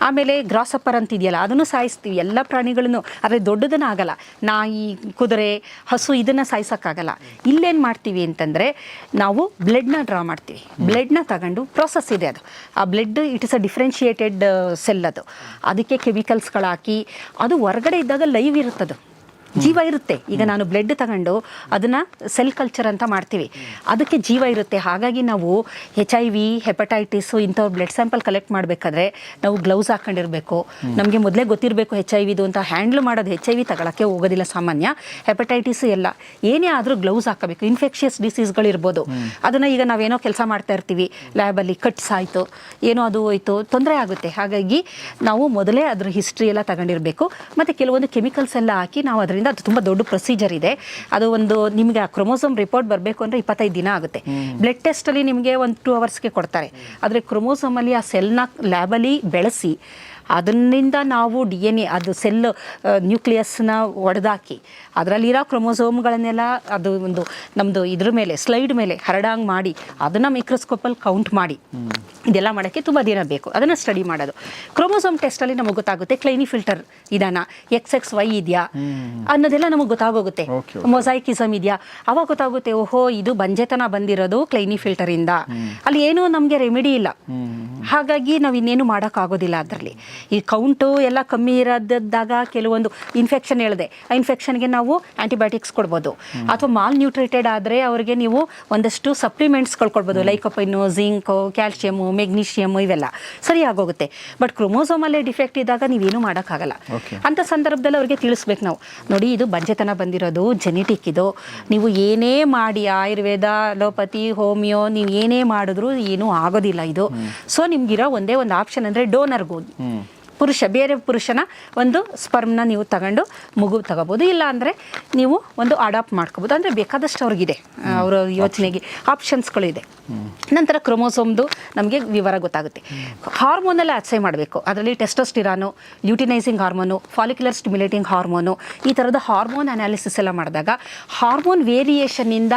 ಆಮೇಲೆ ಗ್ರಾಸಪ್ಪರ್ ಅಂತ ಇದೆಯಲ್ಲ ಅದನ್ನು ಸಾಯಿಸ್ತೀವಿ. ಎಲ್ಲ ಪ್ರಾಣಿಗಳನ್ನು ಆದರೆ ದೊಡ್ಡದನ್ನ ಆಗಲ್ಲ. ನಾಯಿ ಕುದುರೆ ಹಸು ಇದನ್ನು ಸಾಯಿಸೋಕ್ಕಾಗಲ್ಲ. ಇಲ್ಲೇನು ಮಾಡ್ತೀವಿ ಅಂತಂದರೆ ನಾವು ಬ್ಲಡ್ನ ಡ್ರಾ ಮಾಡ್ತೀವಿ. ಬ್ಲಡ್ನ ತಗೊಂಡು ಪ್ರೊಸೆಸ್ ಇದೆ ಅದು. ಆ blood it is a differentiated cell ಅದು. ಅದಕ್ಕೆ ಕೆಮಿಕಲ್ಸ್ಗಳು ಹಾಕಿ, ಅದು ಹೊರಗಡೆ ಇದ್ದಾಗ ಲೈವ್ ಇರುತ್ತದು. ಜೀವ ಇರುತ್ತೆ. ಈಗ ನಾನು ಬ್ಲಡ್ ತಗೊಂಡು ಅದನ್ನ ಸೆಲ್ ಕಲ್ಚರ್ ಅಂತ ಮಾಡ್ತೀವಿ. ಅದಕ್ಕೆ ಜೀವ ಇರುತ್ತೆ. ಹಾಗಾಗಿ ನಾವು ಹೆಚ್ ಐ ವಿ ಹೆಪಟೈಟಿಸ್ ಇಂಥವ್ರು ಬ್ಲಡ್ ಸ್ಯಾಂಪಲ್ ಕಲೆಕ್ಟ್ ಮಾಡಬೇಕಾದ್ರೆ ನಾವು ಗ್ಲೌಸ್ ಹಾಕೊಂಡಿರಬೇಕು. ನಮಗೆ ಮೊದಲೇ ಗೊತ್ತಿರಬೇಕು ಹೆಚ್ ಐ ವಿದು ಅಂತ. ಹ್ಯಾಂಡ್ಲ್ ಮಾಡೋದು ಹೆಚ್ ಐ ವಿ ತಗೊಳಕ್ಕೆ ಹೋಗೋದಿಲ್ಲ ಸಾಮಾನ್ಯ. ಹೆಪಟೈಟಿಸ್ ಎಲ್ಲ. ಏನೇ ಆದರೂ ಗ್ಲೌಸ್ ಹಾಕಬೇಕು. ಇನ್ಫೆಕ್ಷಿಯಸ್ ಡಿಸೀಸ್ಗಳು ಇರ್ಬೋದು. ಅದನ್ನು ಈಗ ನಾವೇನೋ ಕೆಲಸ ಮಾಡ್ತಾ ಇರ್ತೀವಿ. ಲ್ಯಾಬಲ್ಲಿ ಕಟ್ಸ್ ಆಯಿತು. ಏನೋ ಅದು ಹೋಯ್ತು. ತೊಂದರೆ ಆಗುತ್ತೆ. ಹಾಗಾಗಿ ನಾವು ಮೊದಲೇ ಅದ್ರ ಹಿಸ್ಟ್ರಿ ಎಲ್ಲ ತಗೊಂಡಿರಬೇಕು. ಮತ್ತು ಕೆಲವೊಂದು ಕೆಮಿಕಲ್ಸ್ ಎಲ್ಲ ಹಾಕಿ ನಾವು ಅದರಿಂದ ಅದು ತುಂಬ ದೊಡ್ಡ ಪ್ರೊಸೀಜರ್ ಇದೆ. ಅದು ಒಂದು ನಿಮಗೆ ಆ ಕ್ರೊಮೋಸೋಮ್ ರಿಪೋರ್ಟ್ ಬರಬೇಕು ಅಂದರೆ ಇಪ್ಪತ್ತೈದು ದಿನ ಆಗುತ್ತೆ. ಬ್ಲಡ್ ಟೆಸ್ಟಲ್ಲಿ ನಿಮಗೆ ಒಂದು ಟೂ ಅವರ್ಸ್ಗೆ ಕೊಡ್ತಾರೆ. ಆದರೆ ಕ್ರೊಮೋಸೋಮಲ್ಲಿ ಆ ಸೆಲ್ನ ಲ್ಯಾಬಲ್ಲಿ ಬೆಳೆಸಿ ಅದರಿಂದ ನಾವು ಡಿ ಎನ್ ಎ ಅದು ಸೆಲ್ ನ್ಯೂಕ್ಲಿಯಸ್ನ ಒಡೆದಾಕಿ. ಅದರಲ್ಲಿರೋ ಕ್ರೊಮೊಸೋಮ್ಗಳನ್ನೆಲ್ಲ ಅದು ಒಂದು ನಮ್ಮದು ಇದ್ರ ಮೇಲೆ ಸ್ಲೈಡ್ ಮೇಲೆ ಹರಡಂಗೆ ಮಾಡಿ ಅದನ್ನು ಮೈಕ್ರೋಸ್ಕೋಪಲ್ಲಿ ಕೌಂಟ್ ಮಾಡಿ. ಇದೆಲ್ಲ ಮಾಡೋಕ್ಕೆ ತುಂಬ ದಿನ ಬೇಕು. ಅದನ್ನು ಸ್ಟಡಿ ಮಾಡೋದು. ಕ್ರೋಮೋಸೋಮ್ ಟೆಸ್ಟಲ್ಲಿ ನಮಗೆ ಗೊತ್ತಾಗುತ್ತೆ ಕ್ಲೈನಿ ಫಿಲ್ಟರ್ ಇದಾನ ಎಕ್ಸ್ ಎಕ್ಸ್ ವೈ ಇದೆಯಾ? ಅನ್ನೋದೆಲ್ಲ ನಮಗೆ ಗೊತ್ತಾಗೋಗುತ್ತೆ. ಮೊಸೈಕಿಸಮ್ ಇದೆಯಾ? ಅವಾಗ ಗೊತ್ತಾಗುತ್ತೆ ಓಹೋ ಇದು ಬಂಜೆತನ ಬಂದಿರೋದು ಕ್ಲೈನಿ ಫಿಲ್ಟರಿಂದ ಅಲ್ಲಿ ಏನೂ ನಮಗೆ ರೆಮಿಡಿ ಇಲ್ಲ. ಹಾಗಾಗಿ ನಾವು ಇನ್ನೇನು ಮಾಡೋಕ್ಕಾಗೋದಿಲ್ಲ ಅದರಲ್ಲಿ. ಈ ಕೌಂಟು ಎಲ್ಲ ಕಮ್ಮಿ ಇರೋದಾಗ ಕೆಲವೊಂದು ಇನ್ಫೆಕ್ಷನ್ ಹೇಳಿದೆ. ಆ ಇನ್ಫೆಕ್ಷನ್ಗೆ ನಾವು ಆ್ಯಂಟಿಬಯೋಟಿಕ್ಸ್ ಕೊಡ್ಬೋದು. ಅಥವಾ ಮಾಲ್ ನ್ಯೂಟ್ರೇಟೆಡ್ ಆದರೆ ಅವರಿಗೆ ನೀವು ಒಂದಷ್ಟು ಸಪ್ಲಿಮೆಂಟ್ಸ್ಗಳು ಕೊಡ್ಬೋದು ಲೈಕೋಪೈನು ಜಿಂಕು ಕ್ಯಾಲ್ಶಿಯಮು ಮೆಗ್ನೀಷಿಯಮು ಇವೆಲ್ಲ. ಸರಿ ಆಗೋಗುತ್ತೆ. ಬಟ್ ಕ್ರೊಮೋಸೋಮಲ್ಲೇ ಡಿಫೆಕ್ಟ್ ಇದ್ದಾಗ ನೀವೇನು ಮಾಡೋಕ್ಕಾಗಲ್ಲ. ಅಂಥ ಸಂದರ್ಭದಲ್ಲಿ ಅವ್ರಿಗೆ ತಿಳಿಸ್ಬೇಕು ನಾವು. ನೋಡಿ ಇದು ಬಂಜೆತನ ಬಂದಿರೋದು ಜೆನೆಟಿಕ್ ಇದು. ನೀವು ಏನೇ ಮಾಡಿ ಆಯುರ್ವೇದ ಅಲೋಪತಿ ಹೋಮಿಯೋ ನೀವು ಏನೇ ಮಾಡಿದ್ರು ಏನೂ ಆಗೋದಿಲ್ಲ ಇದು. ಸೊ ನಿಮ್ಗಿರೋ ಒಂದೇ ಒಂದು ಆಪ್ಷನ್ ಅಂದರೆ ಡೋನರ್ಗೆ ಹೋಗಿ ಪುರುಷ ಬೇರೆ ಪುರುಷನ ಒಂದು ಸ್ಪರ್ಮ್ನ ನೀವು ತಗೊಂಡು ಮಗು ತಗೋಬೋದು. ಇಲ್ಲ ಅಂದರೆ ನೀವು ಒಂದು ಅಡಾಪ್ಟ್ ಮಾಡ್ಕೋಬೋದು. ಅಂದರೆ ಬೇಕಾದಷ್ಟು ಅವ್ರಿಗಿದೆ. ಅವರ ಯೋಚನೆಗೆ ಆಪ್ಷನ್ಸ್ಗಳಿದೆ ನಂತರ ಕ್ರೊಮೋಸೋಮ್ದು ನಮಗೆ ವಿವರ ಗೊತ್ತಾಗುತ್ತೆ. ಹಾರ್ಮೋನಲ್ಲಿ ಅಸೈ ಮಾಡಬೇಕು. ಅದರಲ್ಲಿ testosterone luteinizing hormone follicular stimulating hormone ಈ ಥರದ ಹಾರ್ಮೋನ್ ಅನಾಲಿಸಿಸ್ ಎಲ್ಲ ಮಾಡಿದಾಗ ಹಾರ್ಮೋನ್ ವೇರಿಯೇಷನ್ನಿಂದ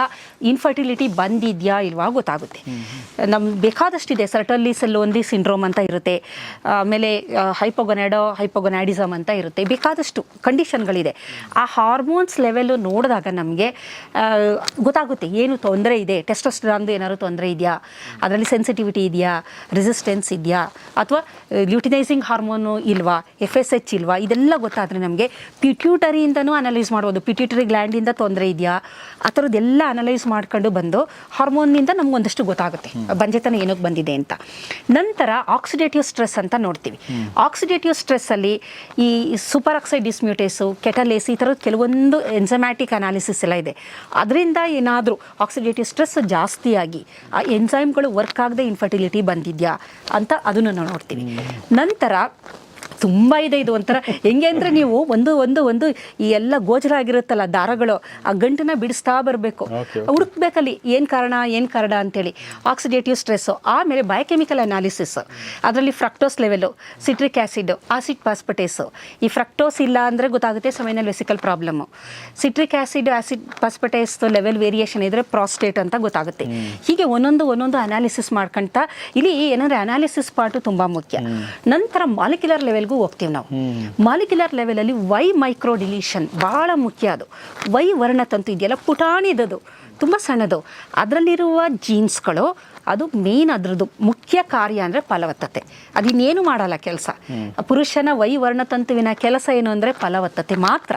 ಇನ್ಫರ್ಟಿಲಿಟಿ ಬಂದಿದೆಯಾ ಇಲ್ವಾ ಗೊತ್ತಾಗುತ್ತೆ. ನಮ್ಗೆ ಬೇಕಾದಷ್ಟಿದೆ. ಸರ್ಟಲ್ಲಿ ಸೆಲ್ಲೋನ್ದಿ ಸಿಂಡ್ರೋಮ್ ಅಂತ ಇರುತ್ತೆ. ಆಮೇಲೆ ಹೈಪೋಗೊನಾಡೋ ಹೈಪೋಗೊನಾಡಿಸಮ್ ಅಂತ ಇರುತ್ತೆ. ಬೇಕಾದಷ್ಟು ಕಂಡೀಷನ್ಗಳಿದೆ ಆ ಹಾರ್ಮೋನ್ಸ್ ಲೆವೆಲ್ಲು ನೋಡಿದಾಗ ನಮಗೆ ಗೊತ್ತಾಗುತ್ತೆ ಏನು ತೊಂದರೆ ಇದೆ. ಟೆಸ್ಟೋಸ್ಟರಾನ್ದು ಏನಾದ್ರು ತೊಂದರೆ ಇದೆಯಾ? ಅದರಲ್ಲಿ ಸೆನ್ಸಿಟಿವಿಟಿ ಇದೆಯಾ? ರೆಸಿಸ್ಟೆನ್ಸ್ ಇದೆಯಾ? ಅಥವಾ ಲ್ಯೂಟಿನೈಸಿಂಗ್ ಹಾರ್ಮೋನು ಇಲ್ವಾ? ಎಫ್ ಎಸ್ ಎಚ್ ಇಲ್ವಾ? ಇದೆಲ್ಲ ಗೊತ್ತಾದರೆ ನಮಗೆ ಪಿಟ್ಯೂಟರಿಯಿಂದನೂ ಅನಲೈಸ್ ಮಾಡ್ಬೋದು. ಪಿಟ್ಯೂಟರಿ ಗ್ಲ್ಯಾಂಡಿಂದ ತೊಂದರೆ ಇದೆಯಾ? ಆ ಥರದ್ದೆಲ್ಲ ಅನಲೈಸ್ ಮಾಡ್ಕೊಂಡು ಬಂದು ಹಾರ್ಮೋನ್ನಿಂದ ನಮ್ಗೆ ಒಂದಷ್ಟು ಗೊತ್ತಾಗುತ್ತೆ. ಬಂಜೆತನ ಏನಕ್ಕೆ ಬಂದಿದೆ ಅಂತ. ನಂತರ ಆಕ್ಸಿಡೇಟಿವ್ ಸ್ಟ್ರೆಸ್ ಅಂತ ನೋಡ್ತೀವಿ. ಆಕ್ಸಿಡೇಟಿವ್ ಸ್ಟ್ರೆಸ್ಸಲ್ಲಿ ಈ ಸೂಪರ್ ಆಕ್ಸೈಡ್ ಡಿಸ್ಮ್ಯೂಟೇಸು ಕೆಟಲೇಸ್ ಈ ಥರದ ಕೆಲವೊಂದು ಎನ್ಸಮ್ಯಾಟಿಕ್ ಅನಾಲಿಸಿಸ್ ಎಲ್ಲ ಇದೆ. ಅದರಿಂದ ಏನಾದರೂ ಆಕ್ಸಿಡೇಟಿವ್ ಸ್ಟ್ರೆಸ್ ಜಾಸ್ತಿಯಾಗಿ ಆ ಎನ್ಸೈಮ್ಗಳು ವರ್ಕ್ ಆಗದೆ ಇನ್ಫರ್ಟಿಲಿಟಿ ಬಂದಿದೆಯಾ ಅಂತ ಅದನ್ನು ನಾವು ನೋಡ್ತೀವಿ. ನಂತರ ತುಂಬ ಇದೆ ಇದು ಒಂಥರ. ಹೆಂಗೆ ಅಂದರೆ ನೀವು ಒಂದು ಒಂದು ಒಂದು ಈ ಎಲ್ಲ ಗೋಚರ ಆಗಿರುತ್ತಲ್ಲ ದಾರಗಳು ಆ ಗಂಟನ್ನ ಬಿಡಿಸ್ತಾ ಬರಬೇಕು. ಹುಡುಕ್ಬೇಕಲ್ಲಿ. ಏನು ಕಾರಣ ಏನು ಕಾರಣ ಅಂತೇಳಿ. ಆಕ್ಸಿಡೇಟಿವ್ ಸ್ಟ್ರೆಸ್ಸು ಆಮೇಲೆ ಬಯೋಕೆಮಿಕಲ್ ಅನಾಲಿಸಿಸ್ ಅದರಲ್ಲಿ fructose level citric acid acid phosphatase ಈ ಫ್ರಕ್ಟೋಸ್ ಇಲ್ಲ ಅಂದರೆ ಗೊತ್ತಾಗುತ್ತೆ seminal vesicle problem citric acid acid phosphatase level variation ಇದ್ರೆ ಪ್ರಾಸ್ಟೇಟ್ ಅಂತ ಗೊತ್ತಾಗುತ್ತೆ. ಹೀಗೆ ಒಂದೊಂದು ಒಂದೊಂದು ಅನಾಲಿಸಿಸ್ ಮಾಡ್ಕೊಂತ ಇಲ್ಲಿ ಏನಂದ್ರೆ ಅನಾಲಿಸಿಸ್ ಪಾರ್ಟು ತುಂಬ ಮುಖ್ಯ. ನಂತರ ಮಾಲಿಕ್ಯುಲರ್ ಲೆವೆಲ್ಗೂ ಹೋಗ್ತೀವಿ ನಾವು. ಮಾಲಿಕ್ಯುಲರ್ ಲೆವೆಲಲ್ಲಿ ವೈ ಮೈಕ್ರೋ ಡಿಲೀಷನ್ ಭಾಳ ಮುಖ್ಯ ಅದು. ವೈ ವರ್ಣತಂತು ಇದೆಯಲ್ಲ ಪುಟಾಣಿದದು ತುಂಬ ಸಣ್ಣದು. ಅದರಲ್ಲಿರುವ ಜೀನ್ಸ್ಗಳು ಅದು ಮೇನ್ ಅದ್ರದ್ದು ಮುಖ್ಯ ಕಾರ್ಯ ಅಂದರೆ ಫಲವತ್ತತೆ. ಅದಿನ್ನೇನು ಮಾಡಲ್ಲ ಕೆಲಸ. ಪುರುಷನ ವೈ ವರ್ಣತಂತುವಿನ ಕೆಲಸ ಏನು ಅಂದರೆ ಫಲವತ್ತತೆ ಮಾತ್ರ.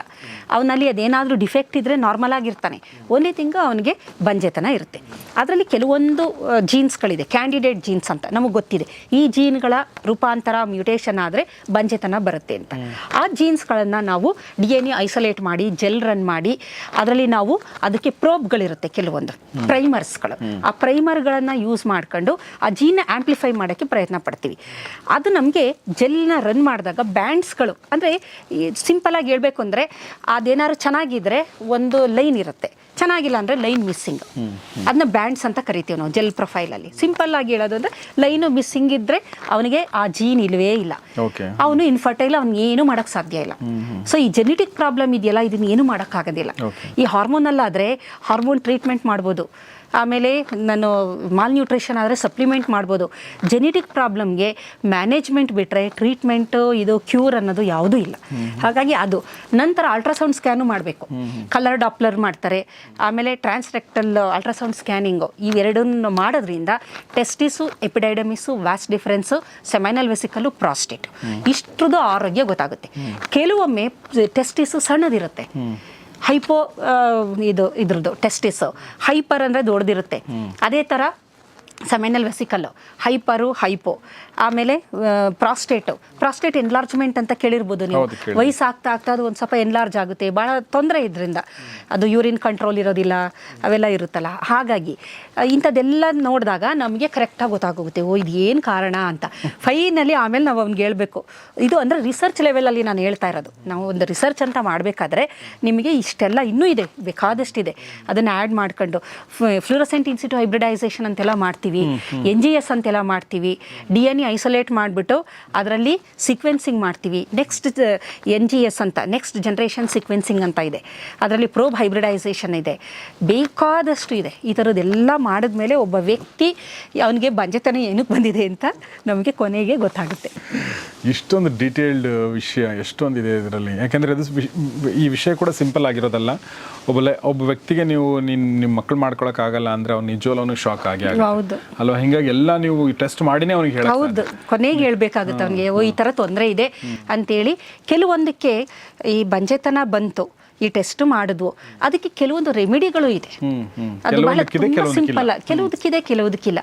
ಅವನಲ್ಲಿ ಅದೇನಾದರೂ ಡಿಫೆಕ್ಟ್ ಇದ್ದರೆ ನಾರ್ಮಲ್ ಆಗಿರ್ತಾನೆ. ಒಂದೇ ತಿಂಗ ಅವನಿಗೆ ಬಂಜೆತನ ಇರುತ್ತೆ. ಅದರಲ್ಲಿ ಕೆಲವೊಂದು ಜೀನ್ಸ್ಗಳಿದೆ ಕ್ಯಾಂಡಿಡೇಟ್ ಜೀನ್ಸ್ ಅಂತ ನಮಗೆ ಗೊತ್ತಿದೆ. ಈ ಜೀನ್ಗಳ ರೂಪಾಂತರ ಮ್ಯೂಟೇಷನ್ ಆದರೆ ಬಂಜೆತನ ಬರುತ್ತೆ ಅಂತ. ಆ ಜೀನ್ಸ್ಗಳನ್ನು ನಾವು ಡಿ ಎನ್ ಎ ಐಸೋಲೇಟ್ ಮಾಡಿ ಜೆಲ್ ರನ್ ಮಾಡಿ ಅದರಲ್ಲಿ ನಾವು ಅದಕ್ಕೆ ಪ್ರೋಬ್ಗಳಿರುತ್ತೆ ಕೆಲವೊಂದು. ಪ್ರೈಮರ್ಸ್ಗಳು ಆ ಪ್ರೈಮರ್ಗಳನ್ನು ಯೂಸ್ ಮಾಡ್ಕೊಂಡು ಆ ಜೀನ್ನ ಆ್ಯಂಪ್ಲಿಫೈ ಮಾಡೋಕ್ಕೆ ಪ್ರಯತ್ನ ಪಡ್ತೀವಿ. ಅದು ನಮಗೆ ಜೆಲ್ನ ರನ್ ಮಾಡಿದಾಗ ಬ್ಯಾಂಡ್ಸ್ಗಳು ಅಂದರೆ ಸಿಂಪಲಾಗಿ ಹೇಳಬೇಕು ಅಂದರೆ ಅದೇನಾದ್ರು ಚೆನ್ನಾಗಿದ್ದರೆ ಒಂದು ಲೈನ್ ಇರುತ್ತೆ. ಚೆನ್ನಾಗಿಲ್ಲ ಅಂದರೆ ಲೈನ್ ಮಿಸ್ಸಿಂಗ್ ಅದನ್ನ ಬ್ಯಾಂಡ್ಸ್ ಅಂತ ಕರಿತೀವಿ ನಾವು ಜೆಲ್ ಪ್ರೊಫೈಲಲ್ಲಿ ಸಿಂಪಲ್ ಆಗಿ ಹೇಳೋದು ಅಂದರೆ ಲೈನು ಮಿಸ್ಸಿಂಗ್ ಇದ್ದರೆ ಅವನಿಗೆ ಆ ಜೀನ್ ಇಲ್ಲವೇ ಇಲ್ಲ. ಅವನು ಇನ್ಫರ್ಟೈಲ್ ಅವ್ನು ಏನು ಮಾಡೋಕ್ಕೆ ಸಾಧ್ಯ ಇಲ್ಲ. ಸೊ ಈ ಜೆನೆಟಿಕ್ ಪ್ರಾಬ್ಲಮ್ ಇದೆಯಲ್ಲ ಇದನ್ನ ಏನು ಮಾಡೋಕ್ಕಾಗೋದಿಲ್ಲ. ಈ ಹಾರ್ಮೋನಲ್ಲಾದರೆ ಹಾರ್ಮೋನ್ ಟ್ರೀಟ್ಮೆಂಟ್ ಮಾಡ್ಬೋದು. ಆಮೇಲೆ ನಾನು ಮಾಲ್ ನ್ಯೂಟ್ರಿಷನ್ ಆದರೆ ಸಪ್ಲಿಮೆಂಟ್ ಮಾಡ್ಬೋದು. ಜೆನೆಟಿಕ್ ಪ್ರಾಬ್ಲಮ್ಗೆ ಮ್ಯಾನೇಜ್ಮೆಂಟ್ ಬಿಟ್ಟರೆ ಟ್ರೀಟ್ಮೆಂಟು ಇದು ಕ್ಯೂರ್ ಅನ್ನೋದು ಯಾವುದೂ ಇಲ್ಲ. ಹಾಗಾಗಿ ಅದು. ನಂತರ ಅಲ್ಟ್ರಾಸೌಂಡ್ ಸ್ಕ್ಯಾನು ಮಾಡಬೇಕು. ಕಲರ್ ಡಾಪ್ಲರ್ ಮಾಡ್ತಾರೆ. ಆಮೇಲೆ ಟ್ರಾನ್ಸ್ರೆಕ್ಟಲ್ ಅಲ್ಟ್ರಾಸೌಂಡ್ ಸ್ಕ್ಯಾನಿಂಗು ಇವೆರಡನ್ನು ಮಾಡೋದ್ರಿಂದ ಟೆಸ್ಟಿಸು ಎಪಿಡೈಡಮಿಸು ವ್ಯಾಸ್ ಡಿಫರೆನ್ಸು ಸೆಮೈನಲ್ ವೆಸಿಕಲ್ಲು ಪ್ರಾಸ್ಟೇಟ್ ಇಷ್ಟ್ರದ್ದು ಆರೋಗ್ಯ ಗೊತ್ತಾಗುತ್ತೆ. ಕೆಲವೊಮ್ಮೆ ಟೆಸ್ಟಿಸು ಸಣ್ಣದಿರುತ್ತೆ. ಹೈಪೋ ಇದು ಇದ್ರದ್ದು ಟೆಸ್ಟಿಸ್ ಹೈಪರ್ ಅಂದ್ರೆ ದೊಡ್ಡದಿರುತ್ತೆ. ಅದೇ ಥರ ಸೆಮೆನಲ್ ವೆಸಿಕಲ್ಲು ಹೈಪರು ಹೈಪೋ ಆಮೇಲೆ ಪ್ರಾಸ್ಟೇಟು. ಪ್ರಾಸ್ಟೇಟ್ ಎನ್ಲಾರ್ಜ್ಮೆಂಟ್ ಅಂತ ಕೇಳಿರ್ಬೋದು ನೀವು. ವಯಸ್ಸಾಗ್ತಾ ವಯಸ್ಸು ಆಗ್ತಾ ಅದು ಒಂದು ಸ್ವಲ್ಪ ಎನ್ಲಾರ್ಜ್ ಆಗುತ್ತೆ. ಭಾಳ ತೊಂದರೆ ಇದರಿಂದ. ಅದು ಯೂರಿನ್ ಕಂಟ್ರೋಲ್ ಇರೋದಿಲ್ಲ ಅವೆಲ್ಲ ಇರುತ್ತಲ್ಲ. ಹಾಗಾಗಿ ಇಂಥದ್ದೆಲ್ಲ ನೋಡಿದಾಗ ನಮಗೆ ಕರೆಕ್ಟಾಗಿ ಗೊತ್ತಾಗೋಗುತ್ತೆ. ಓ ಇದು ಏನು ಕಾರಣ ಅಂತ. ಫೈನಲಿ ಆಮೇಲೆ ನಾವು ಅವ್ನಿಗೆ ಹೇಳಬೇಕು. ಇದು ಅಂದರೆ ರಿಸರ್ಚ್ ಲೆವೆಲಲ್ಲಿ ನಾನು ಹೇಳ್ತಾ ಇರೋದು. ನಾವು ಒಂದು ರಿಸರ್ಚ್ ಅಂತ ಮಾಡಬೇಕಾದ್ರೆ ನಿಮಗೆ ಇಷ್ಟೆಲ್ಲ ಇನ್ನೂ ಇದೆ ಬೇಕಾದಷ್ಟಿದೆ. ಅದನ್ನು ಆ್ಯಡ್ ಮಾಡ್ಕೊಂಡು. ಫ್ಲೂರಸೆಂಟ್ ಇನ್ಸಿಟು ಹೈಬ್ರಿಡೈಸೇಷನ್ ಅಂತೆಲ್ಲ ಮಾಡ್ತೀವಿ. ಎನ್ ಜಿ ಎಸ್ ಅಂತೆಲ್ಲ ಮಾಡ್ತೀವಿ. ಡಿ ಎನ್ ಎ ಐಸೋಲೇಟ್ ಮಾಡಿಬಿಟ್ಟು ಅದರಲ್ಲಿ ಸಿಕ್ವೆನ್ಸಿಂಗ್ ಮಾಡ್ತೀವಿ. ನೆಕ್ಸ್ಟ್ ಎನ್ ಜಿ ಎಸ್ ಅಂತ ನೆಕ್ಸ್ಟ್ ಜನ್ರೇಷನ್ ಸಿಕ್ವೆನ್ಸಿಂಗ್ ಅಂತ ಇದೆ. ಅದರಲ್ಲಿ ಪ್ರೋಬ್ ಹೈಬ್ರಿಡೈಸೇಷನ್ ಇದೆ. ಬೇಕಾದಷ್ಟು ಇದೆ. ಈ ಥರದ್ದೆಲ್ಲ ಮಾಡಿದ್ಮೇಲೆ ಒಬ್ಬ ವ್ಯಕ್ತಿ ಅವನಿಗೆ ಬಂಜೆತನ ಏನಕ್ಕೆ ಬಂದಿದೆ ಅಂತ ನಮಗೆ ಕೊನೆಗೆ ಗೊತ್ತಾಗುತ್ತೆ. ಇಷ್ಟೊಂದು ಡೀಟೇಲ್ಡ್ ವಿಷಯ ಎಷ್ಟೊಂದಿದೆ ಇದರಲ್ಲಿ. ಯಾಕೆಂದರೆ ಅದು ಈ ವಿಷಯ ಕೂಡ ಸಿಂಪಲ್ ಆಗಿರೋದಲ್ಲ. ಒಬ್ಬ ಒಬ್ಬ ವ್ಯಕ್ತಿಗೆ ನೀವು ನಿನ್ ನಿಮ್ಮ ಮಕ್ಕಳು ಮಾಡ್ಕೊಳಕ್ಕಾಗಲ್ಲ ಅಂದರೆ ಅವ್ನು ನಿಜವಲ್ಲ ಅವನಿಗೆ ಶಾಕ್ ಆಗಿ. ಹೌದು. ಅಲ್ವಾ? ಹಿಂಗಾಗಿ ಎಲ್ಲ ನೀವು ಟೆಸ್ಟ್ ಮಾಡಿನೇ ಅವ್ನಿಗೆ ಹೇಳ ಹೌದು. ಕೊನೆಗೆ ಹೇಳಬೇಕಾಗುತ್ತೆ ಅವನಿಗೆ ಓ ಈ ಥರ ತೊಂದರೆ ಇದೆ ಅಂತೇಳಿ ಕೆಲವೊಂದಕ್ಕೆ ಈ ಬಂಜೆತನ ಬಂತು ಈ ಟೆಸ್ಟ್ ಮಾಡಿದ್ವು. ಅದಕ್ಕೆ ಕೆಲವೊಂದು ರೆಮಿಡಿಗಳು ಇದೆ. ಅದು ಬಹಳ ಸಿಂಪಲ್ ಕೆಲವುದಕ್ಕಿದೆ ಕೆಲವುದಕ್ಕಿಲ್ಲ.